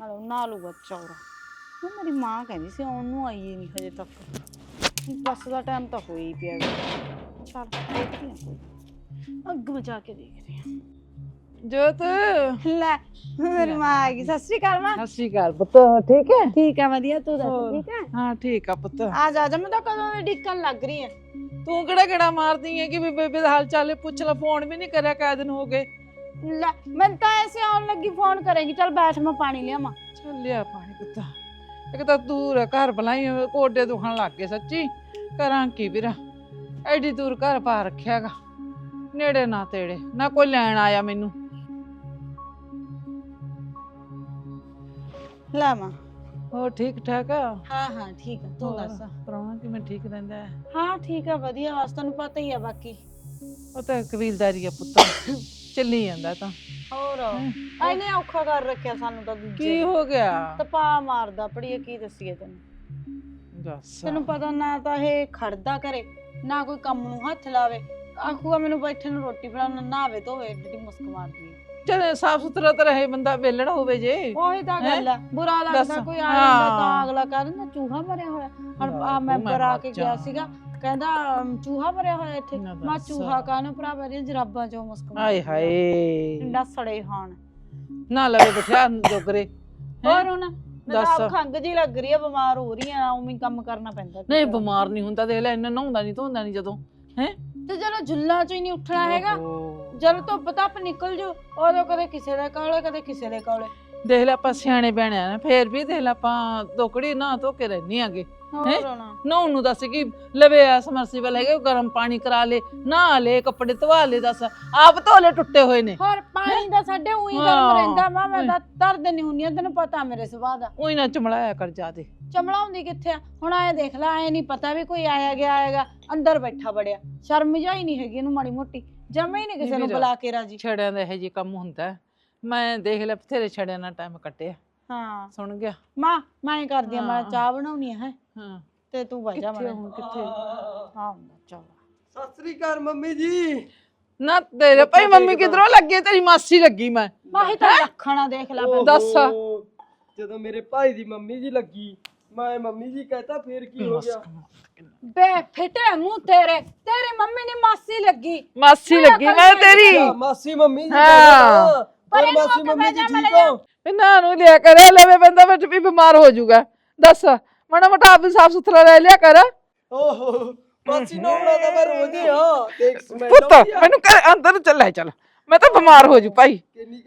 ਨਾਲੇ ਉਹ ਨਹਾ ਲੂਗਾ ਚੌਰਾ। ਉਹ ਮੇਰੀ ਮਾਂ ਕਹਿੰਦੀ ਸੀ ਆਉਣ ਨੂੰ ਆਈ ਨਹੀਂ ਹਜੇ ਤੱਕ। ਬੱਸ ਦਾ ਟਾਈਮ ਤਾਂ ਹੋ ਹੀ ਪਿਆ ਗਾ। ਚੱਲ ਦੇਖਦੀ ਹਾਂ। ਕੋਈ ਅੱਗ ਮਚਾ ਕੇ ਦੇਖਦੇ ਹਾਂ। ਜੋਤ। ਲੈ ਮੇਰੀ ਮਾਂ ਆ ਗਈ। ਸਤਿ ਸ਼੍ਰੀ ਅਕਾਲ ਮਾਂ। ਸਤਿ ਸ਼੍ਰੀ ਅਕਾਲ ਪੁੱਤ ਠੀਕ ਹੈ? ਠੀਕ ਆ ਵਧੀਆ। ਤੂੰ ਦੱਸ ਹੋਰ। ਠੀਕ ਹੈ? ਹਾਂ ਠੀਕ ਆ ਪੁੱਤ। ਆ ਜਾ ਜਾ। ਮੈਂ ਤਾਂ ਕਦੋਂ ਦੀ ਡਿੱਕਣ ਲੱਗ ਰਹੀ ਹੈ। ਤੂੰ ਕਿਹੜਾ ਕਿਹੜਾ ਮਾਰਦੀ ਹੈ ਕਿ ਵੀ ਬੇਬੇ ਦਾ ਹਾਲ ਚਾਲ ਹੈ? ਪੁੱਛ ਲੈ ਫੋਨ ਵੀ ਨਹੀਂ ਕਰਿਆ ਕਾਹ ਦਿਨ ਹੋ ਗਏ। ਲੈ ਮੈਂ ਤਾਂ ਐਸੇ ਆਉਣ ਲੱਗੀ ਫੋਨ ਕਰੇਗੀ ਚੱਲ ਬੈਠ ਮੈਂ ਪਾਣੀ ਲਿਆਵਾਂ। ਚੱਲ ਲਿਆ ਪਾਣੀ ਪੁੱਤ। ਇੱਕ ਤਾਂ ਦੂਰ ਹੈ ਘਰ ਬਲਾਈ ਕੋਡੇ ਦੁਖਣ ਲੱਗ ਗਏ ਸੱਚੀ। ਕਰਾਂ ਕੀ ਵੀਰਾ? ਐਡੀ ਦੂਰ ਘਰ ਪਾ ਰੱਖਿਆਗਾ ਨੇੜੇ ਨਾ ਤੇੜੇ ਨਾ ਕੋਈ ਲੈਣ ਆਇਆ ਮੈਨੂੰ। ਲੈ ਮਾਂ ਹੋਰ ਠੀਕ ਠਾਕ ਆ? ਹਾਂ ਹਾਂ ਠੀਕ ਆ ਤੂੰ ਦੱਸ। ਪਰਵਾਹ ਕਿਵੇਂ ਠੀਕ ਰਹਿੰਦਾ ਹੈ? ਹਾਂ ਠੀਕ ਆ ਵਧੀਆ ਬਸ ਤੈਨੂੰ ਪਤਾ ਹੀ ਆ ਬਾਕੀ। ਉਹ ਤਾਂ ਕਬੀਲਦਾਰੀ ਆ ਪੁੱਤ। ਚੱਲੀ ਜਾਂਦਾ ਤਾਂ। ਹੋਰ? ਐਨੇ ਔਖਾ ਕਰ ਰੱਖਿਆ ਸਾਨੂੰ ਤਾਂ ਦੂਜੇ ਕੀ। ਹੋ ਗਿਆ? ਤਪਾ ਮਾਰਦਾ ਪੜੀਏ ਕੀ ਦੱਸੀਏ ਤੈਨੂੰ? ਦੱਸ। ਤੈਨੂੰ ਪਤਾ ਨਾ ਤਾਂ ਇਹ ਖੜਦਾ ਕਰੇ ਨਾ ਕੋਈ ਕੰਮ ਨੂੰ ਹੱਥ ਲਾਵੇ। ਆਖੂਗਾ ਮੈਨੂੰ ਬੈਠੇ ਨੂੰ ਰੋਟੀ ਫੜਾਉਣ ਨਹਾਵੇ ਧੋਵੇ ਏਡੀ ਮੁਸਕ ਮਾਰਦੀ ਹੈ। ਚਲ ਸਾਫ਼ ਸੁਥਰਾ ਤਾਂ ਰਹੇ ਬੰਦਾ ਵੇਲੜਾ ਹੋਵੇ ਜੇ। ਉਹੀ ਤਾਂ ਗੱਲ ਆ ਬੁਰਾ ਦੱਸ। ਲੱਗਦਾ ਕੋਈ ਆ ਜਾਂਦਾ ਤਾਂ ਹਾਂ। ਅਗਲਾ ਕਹਿੰਦਾ ਚੂਹਾ ਮਰਿਆ ਹੋਇਆ। ਹੁਣ ਆ ਮੈਂਬਰ ਮੈਂ ਮਰ ਕੇ ਗਿਆ ਜਾ। ਸੀਗਾ। ਕਹਿੰਦਾ ਅਮ, ਚੂਹਾ ਮਰਿਆ ਹੋਇਆ ਇੱਥੇ। ਨਾ ਮਾ ਦੱਸ। ਚੂਹਾ ਕਾਹਨੂੰ ਭਰਾਵਾ ਦੀਆਂ ਜਰਾਬਾਂ ਚੋਂ ਮੁਸਕ ਆਏ ਹਾਏ। ਇੰਨਾ ਸੜੇ ਹਾਣ। ਨਾ ਲਵੇ ਬਿਠਿਆ ਜੋਗਰੇ ਹੋਰ ਹੁਣ? ਮੈਂ ਤਾਂ ਦੱਸ। ਆਪ ਖੰਗ ਜੀ ਲੱਗ ਰਹੀ ਆ ਬਿਮਾਰ ਹੋ ਰਹੀ ਆ ਉਵੇਂ ਹੀ ਕੰਮ ਕਰਨਾ ਪੈਂਦਾ ਨਹੀਂ ਬਿਮਾਰ ਨਹੀਂ ਹੁੰਦਾ ਦੇਖ ਲੈ ਇੰਨਾ ਨਹਾਉਂਦਾ ਨਹੀਂ ਧੋਂਦਾ ਨਹੀਂ ਜਦੋਂ। ਹੈ? ਤੇ ਜਦੋਂ ਜੁੱਲਾਂ ਚੋਂ ਹੀ ਨਹੀਂ ਉੱਠਣਾ ਹੈਗਾ। ਜਦੋਂ ਧੁੱਪ ਧੱਪ ਨਿਕਲ ਜੂ ਉਦੋਂ ਕਦੇ ਕਿਸੇ ਦੇ ਕੋਲੇ ਕਦੇ ਕਿਸੇ ਦੇ ਕੋਲੇ। ਦੇਖ ਲੈ ਆਪਾਂ ਸਿਆਣੇ ਬਹਿਣੇ ਆ ਨਾ ਫੇਰ ਵੀ ਦੇਖ ਲੈ ਆਪਾਂ ਤੋਕੜੀ ਨਾ ਧੋ ਕੇ ਰਹਿਨੀ ਆਗੇ। ਨਹਾਉਣ ਨੂੰ ਦੱਸ ਕਿ ਲਵੇ ਆ ਸਮਰਸੀਬਲ ਹੈਗੇ ਉਹ ਗਰਮ ਪਾਣੀ ਕਰਾ ਲੇ ਨਹਾ ਲੈ ਕੱਪੜੇ ਧਵਾ ਲੈ ਦੱਸ। ਆਪ ਧੋ ਲੈ ਟੁੱਟੇ ਹੋਏ ਨੇ। ਹੋਰ ਪਾਣੀ ਦਾ ਸਾਡੇ ਉਹੀ ਗਰਮ ਹਾਂ। ਰਹਿੰਦਾ ਵਾ ਮੈਂ ਤਾਂ ਦਰਦ ਨਹੀਂ ਹੁੰਨੀ ਆ, ਤੈਨੂੰ ਪਤਾ ਮੇਰੇ ਸੁਭਾਅ ਦਾ। ਉਹੀ ਨਾ ਚਮੜਾਇਆ ਕਰ ਜਾਦੇ ਚਮੜਾ ਹੁੰਦੀ ਕਿੱਥੇ ਆ? ਹੁਣ ਆਏ ਦੇਖ ਲੈ ਆਏ ਨਹੀਂ ਪਤਾ ਵੀ ਕੋਈ ਆਇਆ ਗਿਆ ਆਏਗਾ ਅੰਦਰ ਬੈਠਾ ਬੜਿਆ ਸ਼ਰਮ ਜਾਈ ਨਹੀਂ ਹੈਗੀ ਇਹਨੂੰ ਮਾੜੀ ਮੋਟੀ। ਜਮੇ ਹੀ ਨਹੀਂ ਕਿਸੇ ਨੂੰ ਵੀਰ। ਬੁਲਾ ਕੇ ਰਾਜੀ। ਛੜਿਆਂ ਦਾ ਇਹੋ ਜਿਹੇ ਕੰਮ ਹੁੰਦਾ। ਹੈ। ਮੈਂ ਦੇਖ ਲੈ ਬਥੇਰੇ ਛੜਿਆਂ ਨਾਲ ਟਾਈਮ ਕੱਟਿਆ। ਹਾਂ। ਸੁਣ ਗਿਆ। ਮਾਂ ਮੈਂ ਹੀ ਕਰਦੀ ਆ ਮੈਂ। ਚਾਹ ਬਣਾਉਣੀ ਹੈ। ਹਾਂ। ਤੇ ਤੂੰ ਵਜਾ ਕਿੱਥੇ ਮੈਂ ਹੁਣ ਕਿੱਥੇ? ਹਾਂ ਚਾਹ ਸਤਿ ਸ੍ਰੀ ਅਕਾਲ ਮੰਮੀ ਜੀ। ਨਾ ਤੇਰੇ ਭਾਈ ਮੰਮੀ ਕਿਧਰੋਂ ਲੱਗੀ ਹੈ? ਤੇਰੀ ਮਾਸੀ ਲੱਗੀ ਮੈਂ। ਮਾਹੀ ਤਾਂ ਰੱਖਣਾ ਦੇਖ ਲੈ ਓਹੋ, ਦੱਸ। ਜਦੋਂ ਮੇਰੇ ਭਾਈ ਦੀ ਮੰਮੀ ਜੀ ਲੱਗੀ ਮੈਂ ਮੰਮੀ ਜੀ ਕਹਤਾ ਫੇਰ ਕੀ ਹੋ ਗਿਆ? ਬੇ ਫਿੱਟੇ ਮੂੰਹ ਤੇਰੇ। ਤੇਰੀ ਮੰਮੀ ਨੇ ਮਾਸੀ ਲੱਗੀ। ਮਾਸੀ ਲੱਗੀ ਮੈਂ ਤੇਰੀ ਅੱਛਾ, ਮਾਸੀ ਮੰਮੀ ਜੀ ਹਾਂ। ਮਾਸੀ ਮੰਮੀ ਜੀ ਠੀਕ। ਹੋ? ਇਹਨਾਂ ਨੂੰ ਲਿਆ ਕਰੇ ਲਵੇ ਬੰਦਾ ਵਿੱਚ ਵੀ ਬਿਮਾਰ ਹੋ ਜਾਊਗਾ। ਦੱਸ ਮਾੜਾ ਮੋਟਾ ਆਪ ਵੀ ਸਾਫ਼ ਸੁਥਰਾ ਰਹਿ ਲਿਆ ਕਰ। ਓਹੋ ਮਾਸੀ ਨਹਾਉਣਾ ਤਾਂ ਮੈਂ ਰੋਜ਼ ਹੀ ਹਾਂ ਦੇਖ ਸਮੈਲ ਪੁੱਤ ਮੈਨੂੰ ਘਰ ਅੰਦਰ ਚੱਲ ਚੱਲ। ਮੈਂ ਤਾਂ ਬਿਮਾਰ ਹੋ ਜੂ ਭਾਈ।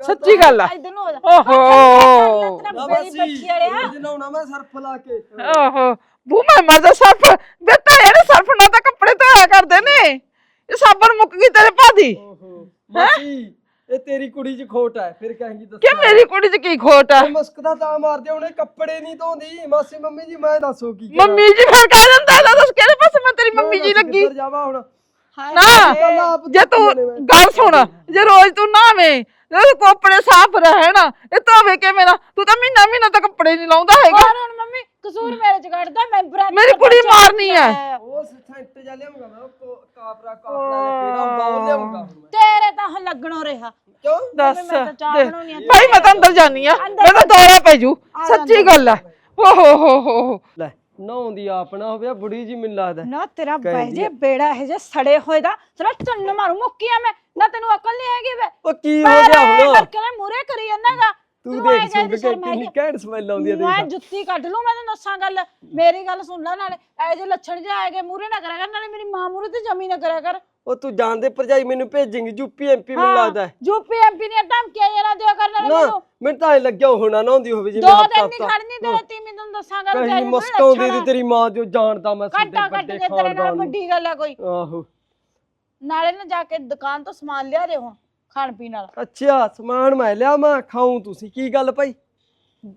ਸੱਚੀ ਗੱਲ ਆ। ਨੂੰ ਹੋ ਜਾ। ਓਹੋ। ਬੱਚੀ ਵਾਲਿਆ ਮੈਂ ਸਰਫ ਲਾ ਕੇ। ਓਹੋ। ਬੂ ਮੈਂ ਮਜ਼ਾ ਸਰਫ ਦਿੱਤਾ ਇਹਨੇ ਸਰਫ ਨਾਲ ਤਾਂ ਕੱਪੜੇ ਧੋਇਆ ਕਰਦੇ ਨੇ। ਇਹ ਸਾਬਣ ਮੁੱਕ ਗਈ ਤੇਰੇ ਭਾਦੀ ਓਹੋ। ਮਾਸੀ ਇਹ ਤੇਰੀ ਕੁੜੀ 'ਚ ਖੋਟ ਹੈ ਫਿਰ ਕਹੇਂਗੀ ਦੱਸ। ਕਿ ਮੇਰੀ ਕੁੜੀ 'ਚ ਕੀ ਖੋਟ ਆ ਮੁਸਕਦਾ ਤਾਂ ਮਾਰਦੇ ਉਹਨੇ ਕੱਪੜੇ ਨਹੀਂ ਧੋਂਦੀ। ਮਾਸੀ ਮੰਮੀ ਜੀ ਮੈਂ ਦੱਸੋ ਕੀ ਕਰਾਂ? ਮੰਮੀ ਜੀ ਫਿਰ ਕਹਿ ਦਿੰਦਾ ਨਾ ਦੱਸ ਕਿਹੜੇ ਪਾਸੇ ਮੈਂ ਤੇਰੀ ਮੰਮੀ ਮੈਂ ਜੀ ਦੱਸ ਲੱਗੀ। ਕਿੱਧਰ ਜਾਵਾਂ ਹੁਣ? ਹਾਏ ਨਾ ਆਪ ਜੇ ਤੂੰ। ਗੱਲ ਸੁਣ ਜੇ ਰੋਜ਼ ਤੂੰ ਨਾਵੇਂ ਜੇ ਕੱਪੜੇ ਸਾਫ਼ ਰਹਿਣ ਇਹ ਧੋਵੇ ਕਿਵੇਂ ਨਾ ਤੂੰ ਤਾਂ ਮਹੀਨਾ ਮਹੀਨਾ ਤਾਂ ਕੱਪੜੇ ਨਹੀਂ ਲਾਉਂਦਾ ਹੈਗਾ। ਹੋਰ ਹੁਣ ਮੰਮੀ ਕਸੂਰ ਮੇਰੇ ਚ ਕੱਢਦਾ ਮੈਂ ਬਰਾ ਮੇਰੀ ਕੁੜੀ ਮਾਰਨੀ ਹੈ। ਉਹ ਸੈਂਟ ਜਾ ਲਿਆਉਂਗਾ ਮੈਂ ਉਹ ਕੋ- ਕਾਪਰਾ ਕਾਪਰਾ ਜਿਹਾ ਕਿਹੜਾ ਹੁੰਦਾ ਉਹ ਲਿਆਉਂਗਾ ਹੁਣ ਮੈਂ। ਤੇਰੇ ਤਾਂ ਹੁਣ ਲੱਗਣੋਂ ਰਿਹਾ। ਕਿਉਂ? ਦੱਸ ਮੈਂ ਤਾਂ ਚਾਹ ਦੇ- ਬਣਾਉਣੀ ਆ। ਭਾਈ ਮੈਂ ਤਾਂ ਅੰਦਰ ਜਾਨੀ ਆ। ਅੰਦਰ ਮੈਂ ਤਾਂ ਦੌਰਾ ਪੈ ਜੂ। ਆ ਸੱਚੀ ਗੱਲ ਆ। ਓ ਹੋ ਹੋ ਹੋ ਹੋ। ਲੈ ਨਹਾਉਂਦੀ ਆਪ ਨਾ ਹੋਵੇ ਬੁੜੀ ਜੀ ਮੈਨੂੰ ਲੱਗਦਾ। ਨਾ ਤੇਰਾ ਬਹਿ ਜੇ ਬੇੜਾ ਇਹ ਜੇ ਸੜੇ ਹੋਏ ਦਾ ਤੇਰਾ ਚੰਨ ਮਾਰੂ ਮੁੱਕੀਆਂ ਮੈਂ। ਨਾ ਤੈਨੂੰ ਅਕਲ ਨਹੀਂ ਹੈਗੀ ਵੇ। ਉਹ ਕੀ ਹੋ ਗਿਆ ਹੁਣ? ਕਰਕੇ ਮੂਰੇ ਕਰੀ ਜਾਂਦਾਗਾ। ਤੂੰ ਦੇਖ ਸੁਣ ਕੇ ਕਿੰਨੀ ਘੈਂਟ ਸਮੈਲ ਆਉਂਦੀ ਹੈ ਮੈਂ ਦੇਖ ਜੁੱਤੀ ਕੱਢ ਲੂੰ ਮੈਂ ਤੈਨੂੰ ਦੱਸਾਂ ਗੱਲ ਮੇਰੀ ਗੱਲ ਸੁਣ ਲੈ ਨਾਲੇ ਐ ਜੇ ਲੱਛਣ ਜੇ ਆਏਗੇ ਮੂਰੇ ਨਾ ਕਰਿਆ ਕਰ ਨਾਲੇ ਮੇਰੀ ਮਾਂ ਮੂਰੇ ਤੇ ਜਮੀ ਨਾ ਕਰਿਆ ਕਰ। ਉਹ ਤੂੰ ਜਾਣਦੇ ਭਰਜਾਈ ਮੈਨੂੰ ਭੇਜੇਂਗੀ ਯੂਪੀ ਐਮਪੀ ਮੈਨੂੰ ਲੱਗਦਾ ਹੈ। ਯੂਪੀ ਐਮਪੀ ਦੀਆਂ ਧਮਕੀਆਂ ਜਰਾ ਦਿਓ ਕਰ ਨਾਲੇ ਨਾ ਮੈਨੂੰ। ਮੈਨੂੰ ਤਾਂ ਐ ਲੱਗਿਆ ਹੋਣਾ ਨਹਾਉਂਦੀ ਹੋਵੇ ਦੋ ਜਿਵੇਂ ਹਫਤਾ ਦਿਨ ਨਹੀਂ ਖੜਨੀ ਤੇਰੇ ਤੀਵੀਂ ਤੈਨੂੰ ਦੱਸਾਂ ਗੱਲ ਕਹੀਂ ਮਸਕਾਉਂਦੀ ਦੀ ਤੇਰੀ ਮਾਂ ਜੋ ਜਾਣਦਾ ਮੈਂ ਘੰਟਾ ਸਾਡੇ ਕੱਟ ਵੱਡੇ ਜੇ ਤੇਰੇ ਨਾਲ ਖਾਨਦਾਨ ਨੂੰ। ਵੱਡੀ ਗੱਲ ਆ ਕੋਈ। ਆਹੋ। ਨਾਲੇ ਨਾ ਜਾ ਕੇ ਦੁਕਾਨ ਤੋਂ ਸਮਾਨ ਲਿਆ ਦੇ ਹੁਣ। ਖਾਣ ਪੀਣ ਵਾਲਾ। ਅੱਛਾ ਸਮਾਨ ਮੈਂ ਲਿਆ ਮੈਂ ਖਾਉਂ ਤੁਸੀਂ। ਕੀ ਗੱਲ ਭਾਈ?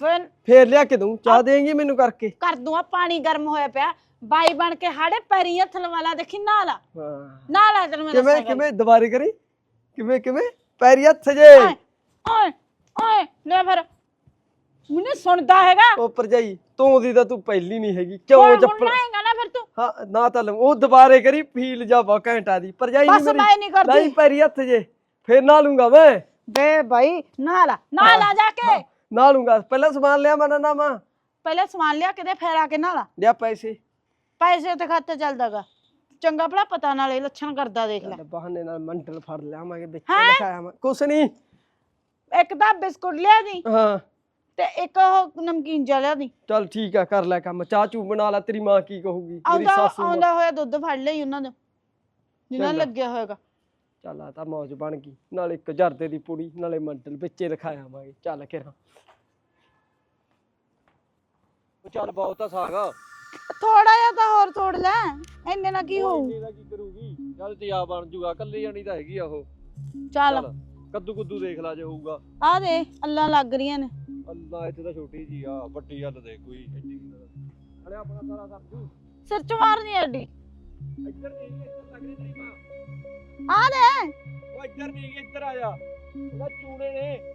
ਬਨ ਫੇਰ ਲਿਆ ਕੇ ਦੂੰ ਚਾਹ ਦੇਂਗੀ ਮੈਨੂੰ ਕਰਕੇ? ਕਰ ਦੂੰ ਆ ਪਾਣੀ ਗਰਮ ਹੋਇਆ ਪਿਆ। ਬਾਈ ਬਣ ਕੇ ਹਾੜੇ ਪੈਰੀ ਹੱਥ ਲਵਾਲਾ ਦੇਖੀ ਨਾਲਾ। ਹਾਂ। ਨਾਲਾ ਤੈਨੂੰ ਮੈਂ ਕਿਵੇਂ। ਕਿਵੇਂ? ਦੁਬਾਰੇ ਕਰੀ? ਕਿਵੇਂ ਕਿਵੇਂ? ਪੈਰੀ ਹੱਥ ਜੇ। ਓਏ ਓਏ ਓਏ ਲੈ ਫਿਰ। ਮੈਨੂੰ ਸੁਣਦਾ ਹੈਗਾ। ਉਹ ਭਰਜਾਈ ਤੂੰ ਦੀ ਤਾਂ ਤੂੰ ਪਹਿਲੀ ਨਹੀਂ ਹੈਗੀ। ਕਿਉਂ ਹੁਣ ਚੱਪਲ ਨਾਏਗਾ ਨਾ ਫਿਰ ਤੂੰ। ਹਾਂ ਨਾ ਤਾਂ ਲਊਂ। ਉਹ ਦੁਬਾਰੇ ਕਰੀ ਫੀਲ ਜਾ ਬਾ ਘੰਟਾ ਦੀ। ਭਰਜਾਈ ਨਹੀਂ ਬਸ ਮੇਰੀ। ਮੈਂ ਨਹੀਂ ਕਰਦੀ। ਪੈਰੀ ਹੱਥ ਜੇ। ਫੇਰ ਨਾ ਲੂੰਗਾ ਮੈਂ ਬੇ ਬਾਈ ਨਾਲਾ ਨਾਲਾ ਜਾ ਕੇ। ਨਾ ਲੂੰਗਾ। ਪਹਿਲਾਂ ਸਮਾਨ ਲਿਆ ਮਨਾ ਨਾ ਮਾਂ। ਪਹਿਲਾਂ ਸਮਾਨ ਲਿਆ ਕਿਤੇ ਫੇਰ ਆ ਕੇ ਨਾਲਾ ਲਿਆ ਪੈਸੇ। ਪੈਸੇ ਤੇ ਖਾਤੇ ਚੱਲਦਾਗਾ। ਚੰਗਾ ਭਲਾ ਪਤਾ ਨਾਲੇ ਲੱਛਣ ਕਰਦਾ ਦੇਖ ਲੈ। ਚੱਲ ਬਹਾਨੇ ਨਾਲ ਮੰਡਲ ਫੜ ਲਿਆਵਾਂਗੇ ਵਿੱਚ ਹੈਂ? ਲਿਖਾਇਆ ਮੈਂ। ਕੁਛ ਨਹੀਂ ਇੱਕ ਤਾਂ ਬਿਸਕੁਟ ਲਿਆ ਦੀ ਹਾਂ। ਤੇ ਇੱਕ ਉਹ ਨਮਕੀਨ ਜਿਹਾ ਲਿਆ ਦੀ। ਚੱਲ ਠੀਕ ਆ ਕਰ ਲੈ ਕੰਮ। ਚਾਹ ਚੂ ਬਣਾ ਲੈ ਤੇਰੀ ਮਾਂ ਕੀ ਕਹੂਗੀ ਮੇਰੀ ਆਉਂਦਾ ਸਾਸੂ ਮਾਂ। ਆਉਂਦਾ ਹੋਇਆ ਦੁੱਧ ਫੜ ਲਈ ਉਹਨਾਂ ਦਾ ਜਿਨ੍ਹਾਂ ਚੰਗਾ। ਲੱਗਿਆ ਹੋਏਗਾ ਚੱਲ ਆ ਤਾਂ ਮੌਜ ਬਣ ਗਈ। ਨਾਲੇ ਇੱਕ ਜਰਦੇ ਦੀ ਪੁੜੀ ਨਾਲੇ ਮੰਡਲ ਵਿੱਚੇ ਰਖਾਇਆ ਆਵਾਂਗੇ। ਚੱਲ ਕਿਰਾਂ ਚੱਲ ਬਹੁਤ ਆ ਸਾਗ। ਥੋੜਾ ਜਿਹਾ ਤਾਂ ਹੋਰ ਤੋੜ ਲੈ। ਇੰਨੇ ਨਾਲ ਕੀ ਹੋਊ? ਦਾ ਕੀ ਕਰੂਗੀ? ਜਦ ਤੇ ਆ ਬਣ ਜੂਗਾ ਕੱਲੀ ਜਾਣੀ ਤਾਂ ਹੈਗੀ ਆ ਉਹ। ਚੱਲ। ਕੱਦੂ ਕੁੱਦੂ ਦੇਖ ਲਾ ਜੇ ਹੋਊਗਾ। ਆ ਦੇ ਅੱਲਾਂ ਲੱਗ ਰਹੀਆਂ ਨੇ। ਅੱਲਾ ਇੱਥੇ ਤਾਂ ਛੋਟੀ ਜੀ ਆ ਵੱਡੀ ਗੱਲ ਦੇ ਕੋਈ ਐਡੀ ਅਰੇ ਆਪਣਾ ਸਾਰਾ ਸਬਜੂ ਸਿਰ ਚ ਮਾਰਨੀ ਐਡੀ। ਇੱਧਰ ਨਹੀਂ ਇੱਧਰ ਲੱਗ ਰਹੀ ਤੇਰੀ ਮਾਂ ਆ ਦੇ। ਉਹ ਇੱਧਰ ਨਹੀਂ ਇੱਧਰ ਆ ਜਾ। ਉਹਦਾ ਚੂੜੇ ਨੇ।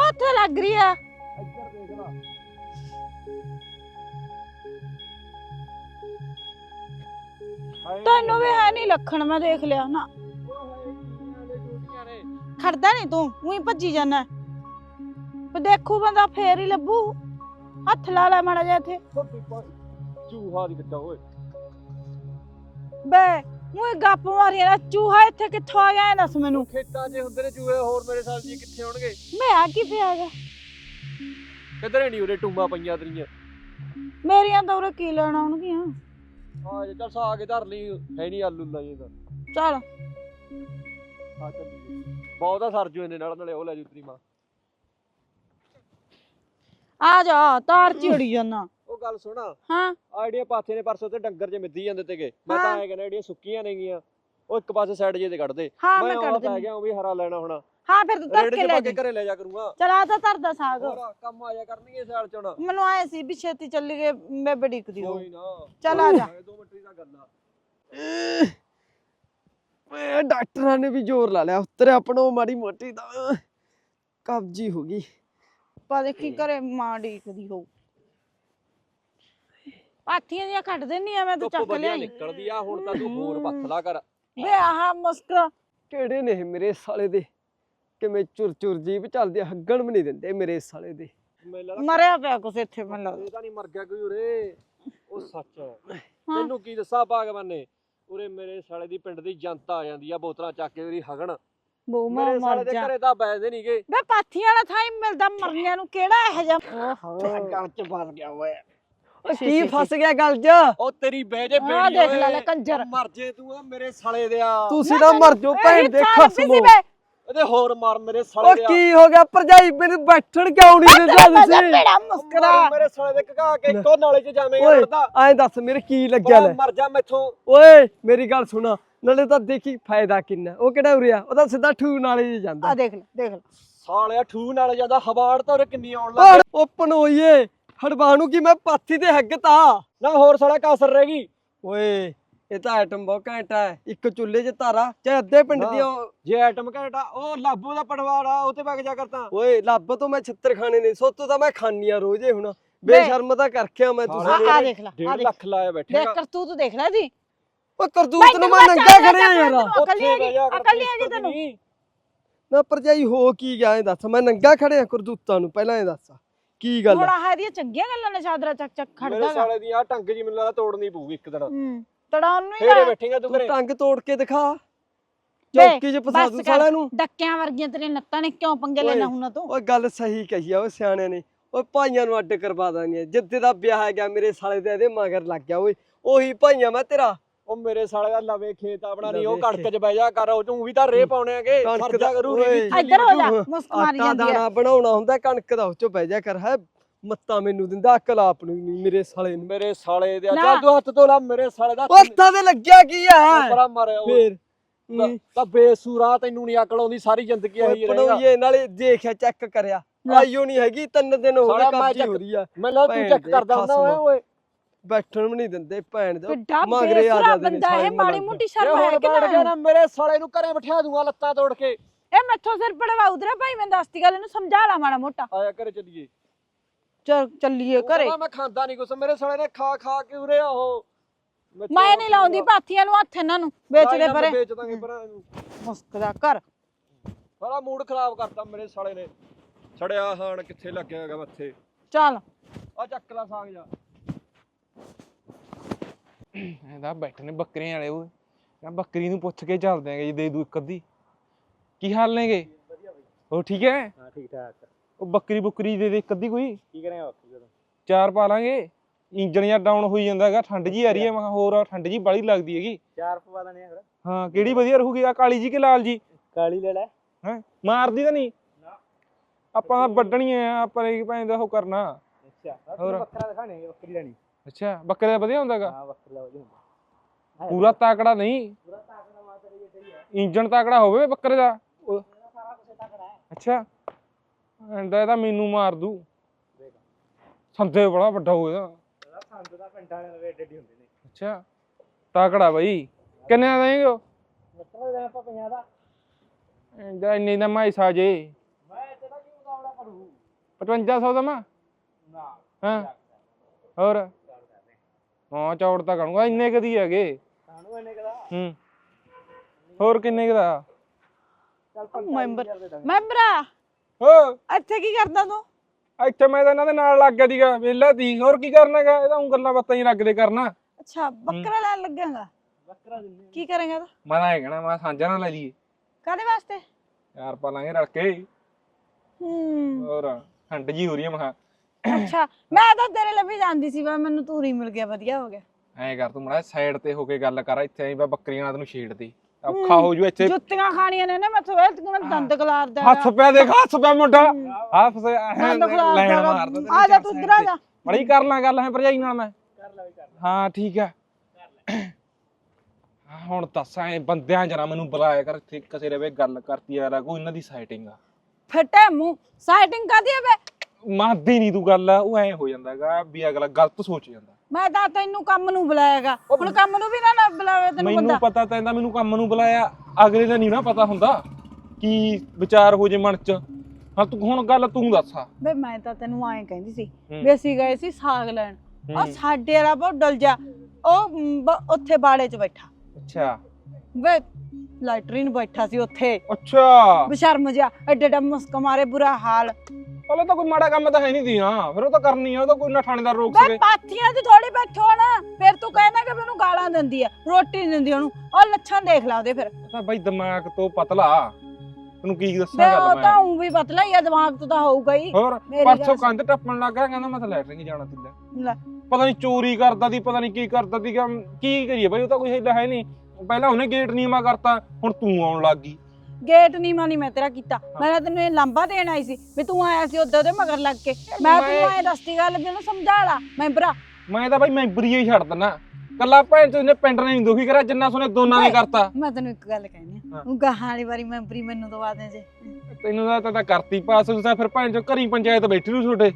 ਹੱਥ ਲੱਗ ਰਹੀ ਆ। ਇੱਧਰ ਦੇਖ ਲਾ। ਹਾਏ। ਤੈਨੂੰ ਵੀ ਹੈ ਨਹੀਂ ਲੱਖਣ ਮੈਂ ਦੇਖ ਲਿਆ ਨਾ। ਉਹ ਹਾਏ ਕੀਆਂ ਨੇ ਟੂਟੀਆਂ ਨੇ। ਖੜਦਾ ਨਹੀਂ ਤੂੰ ਉਹੀ ਭੱਜੀ ਜਾਂਦਾ। ਪਰ ਦੇਖੂ ਬੰਦਾ ਫੇਰ ਹੀ ਲੱਭੂ। ਹੱਥ ਲਾ ਲੈ ਮਾੜਾ ਜਿਹਾ ਇੱਥੇ। ਪਾ ਚੂਹਾ ਦੀ ਬੱਚਾ ਓਏ। ਬੇ ਮੂੰਹ ਗੱਪ ਮਾਰੀਆਂ ਨਾ ਚੂਹਾ ਇੱਥੇ ਕਿੱਥੋਂ ਆ ਗਿਆ ਇਹ ਦੱਸ ਮੈਨੂੰ। ਖੇਤਾਂ 'ਚ ਹੁੰਦੇ ਨੇ ਚੂਹੇ ਹੋਰ ਮੇਰੇ ਸਾਲ ਜੀ ਕਿੱਥੇ ਹੋਣਗੇ ਮੈਂ ਆ ਕੀ ਪਿਆ ਗਿਆ ਕਿਧਰੇ ਨਹੀਂ ਉਰੇ ਟੂੰਬਾਂ ਪਈਆਂ ਤੇਰੀਆਂ। ਮੇਰੀਆਂ ਤਾਂ ਉਰੇ ਕੀ ਲੈਣ ਆਉਣਗੀਆਂ? ਆ ਜੇ ਚੱਲ ਸਾਗ ਧਰ ਲਈ ਹੈ ਨਹੀਂ ਆਲੂ ਲਾਈਏ ਤਾਂ। ਚੱਲ। ਆ ਚੱਲ ਬਹੁਤਾ ਸਰ ਜੂ ਇਹਦੇ ਨਾਲ ਨਾਲੇ ਉਹ ਲੈ ਜੂ ਤੇਰੀ ਮਾਂ। ਆ ਜਾ ਤਾਰ ਚਿੜੀ ਜਾਨਾ ਗੱਲ ਸੁਣਾ। ਹਾਂ। ਆ ਜਿਹੜੀਆਂ ਪਾਥੇ ਨੇ ਪਰਸੋਂ ਤੇ ਡੰਗਰ ਜੇ ਮਿੱਧੀ ਜਾਂਦੇ ਤੇਗੇ। ਮੈਂ ਤਾਂ। ਐ ਕਹਿੰਦਾ ਜਿਹੜੀਆਂ ਸੁੱਕੀਆਂ ਨੇਗੀਆਂ ਉਹ ਇੱਕ ਪਾਸੇ ਸਾਈਡ ਜੇ ਤੇ ਕੱਢ ਦੇ ਮੈਂ ਕੱਢ ਦਿੰਦੀ ਗਿਆ ਉਹ ਵੀ ਹਰਾ ਲੈਣਾ ਹੋਣਾ। ਹਾਂ ਫਿਰ ਤੂੰ ਧਰ ਕੇ ਲੈ ਜੀ। ਘਰੇ ਲੈ ਜਾ ਕਰੂੰਗਾ। ਚਲ ਆ ਤਾਂ ਧਰਦਾ ਸਾਗ। ਹੋਰ ਕੰਮ ਆ ਜਾ ਕਰਨਗੇ ਸਾਲ ਚ ਮੈਨੂੰ ਆਏ ਸੀ ਵੀ ਛੇਤੀ ਚੱਲੀ ਗਏ ਮੈਂ ਬੜੀ ਕਦੀ ਕੋਈ ਨਾ। ਚੱਲ ਆ ਜਾ। ਦੋ ਮਿੰਟ ਦੀ ਤਾਂ ਗੱਲ ਆ। ਏ ਡਾਕਟਰਾਂ ਨੇ ਵੀ ਜ਼ੋਰ ਲਾ ਲਿਆ। ਉੱਤਰ ਆਪਣੋ ਮਾੜੀ ਮੋਟੀ ਦਾ ਕਬਜੀ ਹੋ ਗਈ। ਪਾ ਦੇਖੀ ਘਰੇ ਮਾਂ ਡੀਕਦੀ ਹੋਊ। ਪਾਥੀਆਂ ਦੀਆਂ ਕੱਢ ਦਿੰਨੀ ਆ ਮੈਂ ਤਾਂ ਧੁੱਪ ਚੱਕ ਵਧੀਆ ਲਿਆਈ। ਨਿਕਲਦੀ ਆ ਹੁਣ ਤਾਂ ਤੂੰ ਹੋਰ ਪੱਥਲਾ ਕਰ। ਵੇ ਆਹ ਮੁਸਕ। ਕਿਹੜੇ ਨੇ ਇਹ ਮੇਰੇ ਸਾਲੇ ਦੇ? ਕਿਵੇਂ ਚੁਰ ਚੁਰ ਜੀਬ ਚੱਲਦੀ ਆ, ਹੱਗਣ ਵੀ ਨਹੀਂ ਦਿੰਦੇ ਮੇਰੇ ਸਾਲੇ ਦੇ। ਮਰਿਆ ਪਿਆ ਕੁਛ ਇੱਥੇ ਮੈਨੂੰ ਲੱਗਦਾ। ਇਹ ਤਾਂ ਨਹੀਂ ਮਰ ਗਿਆ ਕੋਈ ਉਰੇ। ਉਹ ਸੱਚ ਤੈਨੂੰ ਕੀ ਦੱਸਾਂ ਭਗਵਾਨ? ਨੇ ਉਰੇ ਮੇਰੇ ਸਾਲੇ ਦੀ ਪਿੰਡ ਦੀ ਜਨਤਾ ਆ ਜਾਂਦੀ ਆ ਬੋਤਲਾਂ ਚੱਕ ਕੇ ਉਰੀ ਹਗਣ। ਬੋ ਮੈਂ ਮੇਰੇ ਸਾਲੇ ਮਰ ਦੇ ਜਾ। ਘਰੇ ਤਾਂ ਬੈਠਦੇ ਨਹੀਂਗੇ ਵੇ ਪਾਥੀਆਂ ਵਾਲਾ ਥਾਂ ਹੀ ਮਿਲਦਾ ਮਰਨਿਆਂ ਨੂੰ ਕਿਹੜਾ ਇਹ ਜਿਹਾ ਓਹੋ ਗੱਲ ਚ ਫਸ ਗਿਆ ਓਏ। ਛੀ, ਫਸ ਗਿਆ ਗੱਲ ਚ? ਉਹ ਤੇਰੀ ਬਹਿ ਜੇ ਦੇਖ ਲੈ ਲੈ ਕੰਜਰ। ਮਰ ਜੇ ਤੂੰ ਆ ਮੇਰੇ ਸਾਲੇ ਦੇ ਆ। ਤੁਸੀਂ ਨਾ ਮਰ ਜਾਓ, ਭੈਣ ਦੇ ਖਸਮੋ। ਇਹਦੇ ਹੋਰ ਮਾਰ ਮੇਰੇ ਸਾਲੇ ਦੇ ਆ। ਕੀ ਹੋ ਗਿਆ? ਭਰਜਾਈ ਮੈਨੂੰ ਬੈਠਣ ਕਿਉਂ ਨਹੀਂ ਦਿੰਦਾ ਤੁਸੀਂ? ਬੇੜਾ ਮੁਸਕਰਾ। ਮਾਰ ਸਾਲੇ ਦੇ ਕਗਾ ਕੇ ਇੱਕੋ ਨਾਲੇ ਚ ਜਾਵੇਂਗਾ ਓਏ ਲੜਦਾ। ਐਂ ਦੱਸ ਮੇਰੇ ਕੀ ਲੱਗਿਆ ਲੈ? ਮਰ ਜਾ ਮੈਥੋਂ। ਓਏ ਮੇਰੀ ਗੱਲ ਸੁਣਾ। ਨਾਲੇ ਤਾਂ ਦੇਖੀ ਫਾਇਦਾ ਕਿੰਨਾ। ਉਹ ਕਿਹੜਾ ਉਰਿਆ? ਉਹ ਤਾਂ ਸਿੱਧਾ ਠੂ ਨਾਲੇ ਜਾਂਦਾ। ਆ ਦੇਖ ਲੈ ਦੇਖ ਲੈ। ਸਾਲਿਆ ਠੂ ਨਾਲ ਜਾਂਦਾ ਹਵਾੜ ਤਾਂ ਉਰੇ ਕਿੰਨੀ ਆਉਣ ਲੱਗ ਓਏ ਉਹ ਹੜਵਾਣੂ ਕੀ ਮੈਂ ਪਾਥੀ ਤੇ ਹੱਗਤਾ ਨਾ ਹੋਰ ਸਾਲਾ ਕਾਸਰ ਰਹਿ ਗਈ। ਓਏ ਇਹ ਤਾਂ ਆਈਟਮ ਬਹੁਤ ਘੈਂਟ ਹੈ। ਇੱਕ ਚੁੱਲ੍ਹੇ 'ਚ ਧਾਰਾ ਚਾਹੇ ਅੱਧੇ ਪਿੰਡ। ਦੀ ਉਹ- ਜੇ ਐਟਮ ਘਟਾ ਉਹ ਲਾਬੂ ਦਾ ਪਟਵਾਰ ਆ ਉਤੇ ਵਗ ਜਾ ਕਰਤਾ। ਓਏ ਲੱਭ ਤੋਂ ਮੈਂ ਛਿੱਤਰ ਖਾਣੇ ਨੇ ਸੋਤੋਂ ਤਾਂ ਮੈਂ ਖਾਨੀ ਆ ਰੋਜ਼ੇ ਹੁਣ। ਬੇਸ਼ਰਮ ਤਾਂ ਕਰਖਿਆ ਮੈਂ ਤੁਸੀਂ ਆ ਦੇਖ ਲੈ ਆ 1.5 ਦੇਖ। ਲੱਖ ਲਾਇਆ ਦੇਖ ਬੈਠੇਗਾ ਕਰਤੂਤ ਦੇਖ ਲੈ ਜੀ ਓ ਕਰਦੂਤ ਨੂੰ ਮੈਂ ਨੰਗਾ ਖੜਿਆ ਯਾਰ। ਅਕਲ ਨਹੀਂ ਹੈਗੀ ਅਕਲ ਨਹੀਂ ਹੈਗੀ ਤੈਨੂੰ। ਨਾ ਭਰਜਾਈ ਹੋ ਕੀ ਗਿਆ ਇਹ ਦੱਸ। ਮੈਂ ਨੰਗਾ ਖੜਿਆ ਕਰਦੂਤਾਂ ਨੂੰ ਪਹਿਲਾਂ ਇਹ ਦੱਸ। ਕੀ ਗੱਲ ਹੁਣ ਹੈ? ਆਹ ਦੀਆਂ ਚੰਗੀਆਂ ਗੱਲਾਂ ਨੇ ਚਾਦਰਾ ਚੱਕ ਚੱਕ ਮੇਰੇ ਖੜਦਾ ਸਾਲੇ ਦੀ ਆ ਟੰਗ ਜੀ ਮੈਨੂੰ ਲੱਗਦਾ ਤੋੜਨੀ ਪਊਗੀ ਇੱਕ ਦਿਨ। ਹੂੰ ਤੜਾਉਣ ਨੂੰ ਹੀ ਫੇਰੇ ਆ। ਬੈਠੇਗਾ ਤੂੰ ਤੂੰ ਘਰੇ। ਟੰਗ ਤੋੜ ਕੇ ਦਿਖਾ। ਵੇ, ਚੌਕੀ 'ਚ ਫਸਾ ਬਸ ਦੂ ਕਰ। ਸਾਲਿਆਂ ਨੂੰ। ਡੱਕਿਆਂ ਵਰਗੀਆਂ ਤੇਰੀਆਂ ਲੱਤਾਂ ਨੇ ਕਿਉਂ ਪੰਗੇ ਓਏ। ਲੈਣਾ ਹੁਣਾ ਤੂੰ? ਓਏ ਗੱਲ ਸਹੀ ਕਹੀ ਆ ਓ ਸਿਆਣਿਆਂ ਨੇ। ਓਏ ਭਾਈਆਂ ਨੂੰ ਅੱਡ ਕਰਵਾ ਦਾਂਗੇ। ਜਿੱਦੇ ਦਾ ਵਿਆਹ ਗਿਆ ਮੇਰੇ ਸਾਲੇ ਦੇ ਇਹਦੇ ਮਗਰ ਲੱਗ ਗਿਆ। ਓਏ ਉਹੀ ਭਾਈਆਂ ਮੈਂ ਤੇਰਾ। ਉਹ ਮੇਰੇ ਸਾਲੇ ਦਾ ਲਵੇ ਖੇਤ ਆਪਣਾ ਨਹੀਂ ਉਹ ਕਣਕ 'ਚ ਬਹਿ ਜਾ ਕਰ ਉਹ ਤੂੰ ਵੀ ਤਾਂ ਰੇ ਪਾਉਣੇ ਆਗੇ ਕਣਕ ਖਰਚਾ ਦਾ- ਕਰੂ। ਰੀ ਇੱਧਰ ਹੋ ਜਾ ਮੁਸਕ ਮਾਰੀ ਜਾਂਦੀ ਆ। ਦਾਣਾ ਬਣਾਉਣਾ ਹੁੰਦਾ ਕਣਕ ਦਾ ਉਹ ਚੋਂ ਬਹਿ ਜਾ ਕਰ ਹੈ ਮੱਤਾ ਮੈਨੂੰ ਦਿੰਦਾ ਅਕਲ ਆਪ ਨੂੰ ਨਹੀਂ ਮੇਰੇ ਸਾਲੇ ਨੂੰ। ਮੇਰੇ ਸਾਲੇ ਦੇ। ਚੱਲ ਤੂੰ ਹੱਥ ਧੋ ਲਾ ਮੇਰੇ ਸਾਲੇ ਦਾ ਉਹ ਹੱਥਾਂ ਤੇ ਲੱਗਿਆ ਕੀ ਆ? ਪਰਾ ਮਾਰਿਆ ਉਹ ਫੇਰ ਤਾਂ- ਬੇਸੂਰਾ ਤੈਨੂੰ ਨਹੀਂ ਅਕਲ ਆਉਂਦੀ ਸਾਰੀ ਜ਼ਿੰਦਗੀ ਆਹੀ ਰਹੇਗਾ। ਪਣੋਈਏ ਨਾਲੇ ਦੇਖਿਆ ਚੈੱਕ ਕਰਿਆ। ਆਈਓ ਨਹੀਂ ਹੈਗੀ ਤਿੰਨ ਦਿਨ ਹੋ ਗਏ ਮੈਂ ਕਬਜੀ check- ਹੋ ਰਹੀ ਆ। ਮੈਂ ਲਾ ਤੂੰ ਚੈੱਕ ਕਰਦਾ ਹੁੰਦਾ। ਓਏ। ਬੈਠਣ ਵੀ ਨਹੀਂ ਦਿੰਦੇ ਭੈਣ ਦੇ ਕਿੱਡਾ ਮਗਰੇ ਆ ਬੇਸੁਰਾ ਜਾਂਦੇ ਨੇ ਬੰਦਾ ਇਹ ਮਾੜੀ। ਮੋਟੀ ਸ਼ਰਮ ਹੈ ਕਿ ਨਾ? ਨਾ ਮੇਰੇ ਸਾਲੇ ਨੂੰ ਘਰੇ ਬਿਠਾ ਦੂੰਗਾ ਲੱਤਾਂ ਤੋੜ ਕੇ। ਇਹ ਮੈਥੋਂ ਸਿਰ ਪੜਵਾ ਉਧਰੇ ਭਾਈ ਮੈਂ ਦੱਸਤੀ ਗੱਲ ਇਹਨੂੰ ਸਮਝਾ ਲਾ ਮਾੜਾ ਮੋਟਾ। ਆਇਆ ਘਰੇ ਚੱਲੀਏ। ਚਲ ਚੱਲੀਏ ਘਰੇ। ਮੈਂ ਖਾਂਦਾ ਨਹੀਂ ਕੁਛ ਮੇਰੇ ਸਾਲੇ ਨੇ ਖਾ ਖਾ ਕੇ ਉਰੇ ਉਹ। ਮੈਂ ਨਹੀਂ ਲਾਉਂਦੀ ਪਾਥੀਆਂ ਨੂੰ ਹੱਥ ਇਹਨਾਂ ਨੂੰ। ਵੇਚਦੇ ਪਰੇ। ਵੇਚ ਦਾਂਗੇ ਪਰਾਂ ਇਹਨੂੰ। ਕਰ ਸਾਰਾ ਮੂਡ ਖਰਾਬ ਕਰਤਾ ਮੇਰੇ ਸਾਲੇ ਨੇ। ਛੜਿਆ ਹਾਣ ਕਿੱਥੇ ਲੱਗਿਆਗਾ ਮੱਥੇ ਚੱਲ। ਆ ਚੱਕ ਲਾ ਸਾਗ ਜਾ। ਇਹਦਾ ਬੈਠੇ ਨੇ ਬੱਕਰੀਆਂ ਵਾਲੇ ਓਏ। ਮੈਂ ਬੱਕਰੀ ਨੂੰ ਪੁੱਛ ਕੇ ਚੱਲਦੇ ਆਂਗੇ ਜੀ ਦੇ ਦੂ ਇੱਕ ਅੱਧੀ। ਕੀ ਹਾਲ ਨੇਗੇ? ਉਹ ਠੀਕ ਹੈ ਹਾਂ ਠੀਕ ਠਾਕ। ਉਹ ਬੱਕਰੀ ਬੁੱਕਰੀ ਦੇ ਦੇ ਇੱਕ ਅੱਧੀ ਕੋਈ? ਕੀ ਕਰੇਗਾ ਬਾਪੂ ਜਦੋਂ ਚਾਰ ਪਾ ਲਾਂਗੇ। ਇੰਜਣ ਜਾਂ ਡਾਊਨ ਹੋਈ ਜਾਂਦਾ ਹੈਗਾ ਠੰਡ ਜੀ ਆ ਰਹੀ ਹੈ ਮੈਂ ਕਿਹਾ ਹੋਰ ਠੰਡ ਜੀ ਬਾਲੀ ਲੱਗਦੀ ਹੈਗੀ। ਚਾਰ ਪਵਾ ਦਣੇ ਆ ਫਿਰ। ਹਾਂ ਕਿਹੜੀ ਵਧੀਆ ਰਹੂਗੀ? ਆ ਕਾਲੀ ਜੀ ਕਿ ਲਾਲ ਜੀ? ਕਾਲੀ ਲੈ ਲੈ। ਹੈ? ਮਾਰਦੀ ਤਾਂ ਨਹੀਂ? ਆਪਾਂ ਵੱਢਣੀ ਆ ਆਪਾਂ ਨੇ ਕੀ ਪੈਂਦਾ ਉਹ ਕਰਨਾ। ਅੱਛਾ? ਹੋਰ। ਬੱਕਰਾ ਦਿਖਾਣੇ ਬੱਕਰੀ ਲੈਣੀ। ਅੱਛਾ ਬੱਕਰੇ ਦਾ ਵਧੀਆ ਹੁੰਦਾਗਾ ਹਾਂ ਬੱਕਰਾ ਵਧੀਆ ਹੁੰਦਾ। ਪੂਰਾ ਤਾਕੜਾ ਨਹੀਂ? ਪੂਰਾ ਤਾਕੜਾ ਮਾਤਾ ਦੀ ਜਿਹੜੀ ਹੈ ਇੰਜਣ ਤਾਕੜਾ ਹੋਵੇ ਬੱਕਰੇ ਦਾ? ਉਹ- ਸਾਰਾ ਕੁਝ ਤਕੜਾ ਹੈ। ਅੱਛਾ। ਐਂਦਾ ਇਹਦਾ ਮੈਨੂੰ ਮਾਰ ਦੂ। ਸੰਦੇ ਬੜਾ ਵੱਡਾ ਹੋ ਗਿਆ ਇਹਦਾ ਸੰਦ ਦਾ ਪਿੰਡਾਂ ਵਾਲੇ ਦੇ ਏਡੇ ਏਡੇ ਹੁੰਦੇ ਨੇ। ਅੱਛਾ। ਤਾਕੜਾ ਬਈ। ਕਿੰਨੇ ਦਾ ਦੇਂਗੇ ਉਹ? ਬੱਕਰਾ ਦੇ ਆਪਾਂ 50 ਦਾ। ਐਂਦਾ ਇੰਨੇ ਦਾ ਮਾਈ ਸਾਜੇ ਮੈਂ ਦਾ ਕੀ ਮੁਕਾਬਲਾ ਕਰੂ? 5500 ਦਾ ਮਾ? ਨਾ। ਹਾਂ? ਹੋਰ? ਹਾਂ ਚੌੜ ਤਾਂ ਕਰੂੰਗਾ ਇੰਨੇ ਕਦੀ ਹੈਗੇ। ਸਾਨੂੰ ਇਹਨੇ ਕਦਾ ਹੂੰ। ਹੋਰ ਕਿੰਨੇ ਕੁ ਦਾ? ਚੱਲ ਮੈਂਬਰ ਇੱਥੇ ਕੀ ਕਰਦਾ ਤੂੰ? ਇੱਥੇ ਮੈਂ ਤਾਂ ਇਹਨਾਂ ਦੇ ਨਾਲ ਲੱਗ ਗਿਆ ਦੀਗਾ ਵਿਹਲਾ ਦੀ ਹੋਰ ਕੀ ਕਰਨਾਗਾ ਇਹਦਾ ਊਂ ਗੱਲਾਂ ਬਾਤਾਂ ਹੀ ਲੱਗਦੇ ਕਰਨਾ। ਅੱਛਾ ਬੱਕਰਾ ਲੈਣ ਲੱਗਾਂਗਾ ਬੱਕਰਾ ਦਿੰਨੇ ਕੀ ਕਰੇਗਾ ਤੂੰ? ਮੈਂ ਤਾਂ ਇਹ ਕਹਿਣਾ ਮੈਂ ਸਾਂਝਾ ਨਾ ਲੈ ਲਈਏ। ਕਾਦੇ ਵਾਸਤੇ? ਯਾਰ ਪਾ ਲਾਂਗੇ ਰਲ ਕੇ। ਹੂੰ। ਹੋਰ ਠੰਡ ਜੀ ਹੋ ਰਹੀ ਹੈ ਮਖਾ ਅੱਛਾ ਮੈਂ ਤਾਂ ਤੇਰੇ ਲਈ ਵੀ ਜਾਂਦੀ ਸੀ ਪਰ ਮੈਨੂੰ ਤੂੰ ਹੀ ਮਿਲ ਗਿਆ ਵਧੀਆ ਹੋ ਗਿਆ। ਐਂ ਕਰ ਤੂੰ ਮੜਾ ਸਾਈਡ ਤੇ ਹੋ ਕੇ ਗੱਲ ਕਰ ਇੱਥੇ ਆਈ ਬਾ ਬੱਕਰੀਆਂ ਨਾਲ ਤੈਨੂੰ ਛੇੜਦੀ। ਔਖਾ ਹੋ ਜੂ ਇੱਥੇ। ਜੁੱਤੀਆਂ ਖਾਣੀਆਂ ਨੇ ਨਾ ਮੈਂ ਤੂੰ ਤੂੰ ਮੈਨੂੰ ਦੰਦ ਖਲਾਰਦਾ ਹੱਥ ਪਿਆ ਦੇਖ ਹੱਥ ਪਿਆ ਮੁੰਡਾ। ਹੱਥ ਸੇ ਦੰਦ ਲੈਣ ਖਲਾਰਦਾ ਮਾਰਦਾ ਆ ਜਾ ਤੂੰ ਇੱਧਰ ਆ ਜਾ। ਮੜੀ ਕਰ ਲਾਂ ਗੱਲ ਹੈ ਭਰਜਾਈ ਨਾਲ ਮੈਂ। ਕਰ ਲੈ ਵੀ ਕਰ ਹਾਂ ਠੀਕ ਆ ਹੁਣ ਦੱਸ ਐ ਬੰਦਿਆਂ ਜਰਾ ਮੈਨੂੰ ਬੁਲਾਇਆ ਕਰ ਇੱਥੇ ਕਿਸੇ ਰਵੇ ਗੱਲ ਕਰਤੀ ਯਾਰ ਕੋਈ ਇਹਨਾਂ ਦੀ ਸਾਈਟਿੰਗ ਆ। ਫਟੇ ਮੂੰਹ। ਸਾਈਟਿੰਗ ਕਾਦੀ ਹੈ ਬੇ ਮੰਨਦੀ ਨਹੀਂ ਤੂੰ ਗੱਲ ਉਹ ਐ ਹੋ ਜਾਂਦਾਗਾ ਵੀ ਅਗਲਾ ਗਲਤ ਸੋਚ ਜਾਂਦਾ। ਮੈਂ ਤਾਂ ਤੈਨੂੰ ਕੰਮ ਨੂੰ ਬੁਲਾਇਆਗਾ। ਹੁਣ ਕੰਮ ਨੂੰ ਵੀ ਨਾ ਨਾ ਬੁਲਾਵੇ ਤੈਨੂੰ ਬੰਦਾ। ਮੈਨੂੰ ਪਤਾ ਤੈਨੂੰ ਮੈਨੂੰ ਕੰਮ ਨੂੰ ਬੁਲਾਇਆ ਅਗਲੇ ਦਾ ਨਹੀਂ ਨਾ ਪਤਾ ਹੁੰਦਾ ਕੀ ਵਿਚਾਰ ਹੋ ਜੇ ਮਨ ਚ। ਹਾਂ ਤੂੰ ਹੁਣ ਗੱਲ ਤੂੰ ਦੱਸ। ਆ ਬੇ ਮੈਂ ਤਾਂ ਤੈਨੂੰ ਐਂ ਕਹਿੰਦੀ ਸੀ ਹੂੰ। ਵੀ ਅਸੀਂ ਗਏ ਸੀ ਸਾਗ ਲੈਣ। ਉਹ ਹੂੰ। ਸਾਡੇ ਵਾਲਾ ਬਹੁਤ ਡਲ ਜਾ ਉਹ ਮ, ਬ- ਉੱਥੇ ਬਾੜੇ 'ਚ ਬੈਠਾ। ਅੱਛਾ। ਵੇ ਲਾਈਟਰੀਨ ਬੈਠਾ ਸੀ ਉੱਥੇ। ਅੱਛਾ। ਬਸ਼ਰਮ ਜਿਹਾ ਐਡੇ ਐਡੇ ਮੁਸਕ ਮਾਰੇ ਬੁਰਾ ਹਾਲ। ਹਲੇ ਤਾਂ ਕੋਈ ਮਾੜਾ ਕੰਮ ਤਾਂ ਹੈ ਨਹੀਂ ਦੀ ਹਾਂ ਫਿਰ ਉਹ ਤਾਂ ਕਰਨੀ ਆ ਉਹ ਤਾਂ ਕੋਈ ਨਾ ਥਾਣੇਦਾਰ ਰੋਕ ਵੇ ਸਕੇ। ਪਾਥੀਆਂ 'ਚ ਥੋੜੀ ਬੈਠੋ ਨਾ ਫਿਰ ਤੂੰ ਕਹਿਣਾ ਕਿ ਮੈਨੂੰ ਗਾਲਾਂ ਦਿੰਦੀ ਆ ਰੋਟੀ ਨਹੀਂ ਦਿੰਦੀ ਉਹਨੂੰ। ਉਹ ਲੱਛਣ ਦੇਖ ਲਾ ਉਹਦੇ ਫਿਰ। ਤਾਂ ਬਾਈ ਦਿਮਾਗ ਤੋਂ ਪਤਲਾ। ਤੈਨੂੰ ਕੀ ਦੱਸਾਂ ਉਹ ਗੱਲ ਤਾਂ ਮੈਂ? ਉਂ ਵੀ ਪਤਲਾ ਹੀ ਆ ਦਿਮਾਗ ਤੋਂ ਤਾਂ ਹੋਊਗਾ ਹੀ। ਹੋਰ ਮੇਰੀ ਗੱਲ ਪਰਸੋਂ। ਕੰਧ ਟੱਪਣ ਲੱਗ ਗਿਆ ਕਹਿੰਦਾ ਮੈਂ ਤਾਂ ਲੈਟਰਿੰਗ ਜਾਣਾ ਸੀ ਲੈ। ਲੈ, ਪਤਾ ਨਹੀਂ ਚੋਰੀ ਕਰਦਾ ਦੀ ਪਤਾ ਨਹੀਂ ਕੀ ਕਰਦਾ ਦੀ ਕੀ ਕਰੀਏ ਬਾਈ ਉਹ ਤਾਂ ਕੋਈ ਹਿੱਲਾ ਹੈ ਨਹੀਂ ਪਹਿਲਾਂ ਉਹਨੇ ਗੇਟ ਨੀਮਾ ਕਰਤਾ ਹੁਣ ਤੂੰ ਆਉਣ ਲੱਗ ਗਈ। ਗੇਟ ਨਹੀਂ ਮਾਨੀ ਮੈਂ ਤੇਰਾ ਕੀਤਾ। ਮੈਂ ਤਾਂ ਤੈਨੂੰ ਇਹ ਲਾਂਬਾ ਦੇਣ ਆਈ ਸੀ ਵੀ ਤੂੰ ਆਇਆ ਸੀ ਉਦੋਂ ਦੇ ਮਗਰ ਲੱਗ ਕੇ। ਮੈਂ ਤੈਨੂੰ ਐ ਦੱਸਦੀ ਗੱਲ ਵੀ ਉਹਨੂੰ ਸਮਝਾ ਲਾ ਮੈਂਬਰਾ ਮੈਂ ਤਾਂ ਬਾਈ ਮੈਂਬਰੀ ਹੀ ਛੱਡ ਦਿੰਨਾ ਕੱਲਾ ਭੈਣ ਚੋਦ ਨੇ ਪਿੰਡ ਨੇ ਨਹੀਂ ਦੁਖੀ ਕਰਿਆ ਜਿੰਨਾ ਸੁਨੇ ਦੋਨਾਂ ਨੇ ਕਰਤਾ। ਮੈਂ ਤੈਨੂੰ ਇੱਕ ਗੱਲ ਕਹਿਣੀ ਹਾਂ। ਆ ਉਹ ਗਾਹਾਂ ਵਾਲੀ ਵਾਰੀ ਮੈਂਬਰੀ ਮੈਨੂੰ ਦਵਾ ਦੇ ਜੇ। ਤੈਨੂੰ ਤਾਂ ਤਾਂ ਕਰਤੀ ਪਾਸ ਤੁਸੀਂ ਤਾਂ ਫਿਰ ਭੈਣ ਚੋ ਘਰੀ ਪੰਚਾਇਤ ਬੈਠੀ ਨੂੰ ਛੋਟੇ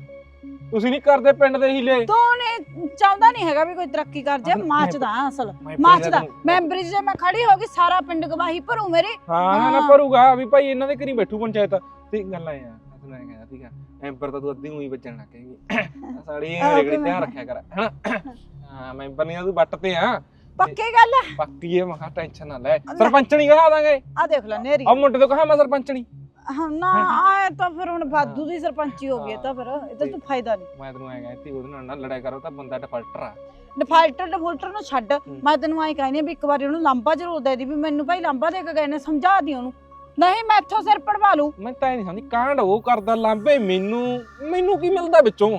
ਤੁਸੀਂ ਨਹੀਂ ਕਰਦੇ ਪਿੰਡ ਦੇ ਹੀਲੇ? ਤੂੰ ਨੇ ਚਾਹੁੰਦਾ ਨਹੀਂ ਹੈਗਾ ਵੀ ਕੋਈ ਤਰੱਕੀ ਕਰ ਜੇ ਮੈਂ- ਮਾਚਦਾ ਅਸਲ ਮੈਂ ਮਾਚਦਾ ਤੈਨੂੰ- ਮੈਂਬਰੀ 'ਚ ਜੇ ਮੈਂ ਖੜੀ ਹੋ ਗਈ ਸਾਰਾ ਪਿੰਡ ਗਵਾਹੀ ਭਰੂ ਮੇਰੀ। ਹਾਂ ਨਾ ਹਾਂ। ਭਰੂਗਾ। ਵੀ ਭਾਈ ਇਹਨਾਂ ਦੇ ਘਰੀ ਬੈਠੂ ਪੰਚਾਇਤ। ਤੇ ਗੱਲਾਂ ਆ ਮੈਂ ਤੈਨੂੰ ਐਂ ਕਹਿੰਦਾ ਠੀਕ ਆ ਮੈਂਬਰ ਤਾਂ ਤੂੰ ਅੱਧੀ ਉਹੀ ਵੱਜਣ ਲੱਗ ਗਈ। ਸਾੜੀ ਰੇਗੜੀ? ਧਿਆਨ ਰੱਖਿਆ ਕਰ ਹਨਾ? ਹਾਂ ਮੈਂਬਰ ਨਹੀਂ ਤੂੰ ਵੱਟ ਤੇ ਆ। ਪੱਕੀ ਗੱਲ ਹੈ ਬਾਕੀ ਇਹ ਮਖਾ ਟੈਨਸ਼ਨ ਨਾ ਲੈ। ਸਰਪੰਚਣੀ ਕਹਾ ਦਾਂਗੇ। ਆ ਦੇਖ ਲੈ ਨੇਰੀ। ਆ ਮੁੰਡੇ ਤੋਂ ਕਹਾ ਮੈਂ ਸਰਪੰਚਣੀ? ਹਾਂ, ਨਾ ਆਏ ਤਾਂ ਫਿਰ ਹੁਣ ਬਾਦੂ ਦੀ ਸਰਪੰਚੀ ਹੋ ਗਈ ਇਹ ਤਾਂ ਫਿਰ ਇਹ ਤਾਂ ਤੂੰ ਫਾਇਦਾ ਨਹੀਂ। ਮੈਂ ਤੈਨੂੰ ਐਂ ਕਹਿੰਦੀ ਉਹਦੇ ਨਾਲ ਨਾ ਲੜਾਈ ਕਰੋ ਤਾਂ ਬੰਦਾ ਡਿਫਾਲਟਰ ਆ। ਡਿਫਾਲਟਰ ਡਿਫਾਲਟਰ ਨੂੰ ਛੱਡ। ਮੈਂ ਤੈਨੂੰ ਐਂ ਕਹਿੰਦੀ ਆ ਵੀ ਇੱਕ ਵਾਰੀ ਉਹਨੂੰ ਲਾਂਬਾ ਜ਼ਰੂਰ ਦੇ ਦੀ ਵੀ ਮੈਨੂੰ ਭਾਈ ਲਾਂਬਾ ਦੇ ਕੇ ਗਏ ਨੇ ਸਮਝਾ ਦੀ ਉਹਨੂੰ। ਨਹੀਂ ਮੈਂ ਇੱਥੋਂ ਸਿਰ ਪੜਵਾ ਲੂ ਮੈਂ ਤਾਂ ਇਹ ਨਹੀਂ ਸਮਝਦੀ ਕਾਂਡ ਉਹ ਕਰਦਾ ਲਾਂਬੇ ਮੈਨੂੰ ਮੈਨੂੰ ਕੀ ਮਿਲਦਾ ਵਿੱਚੋਂ?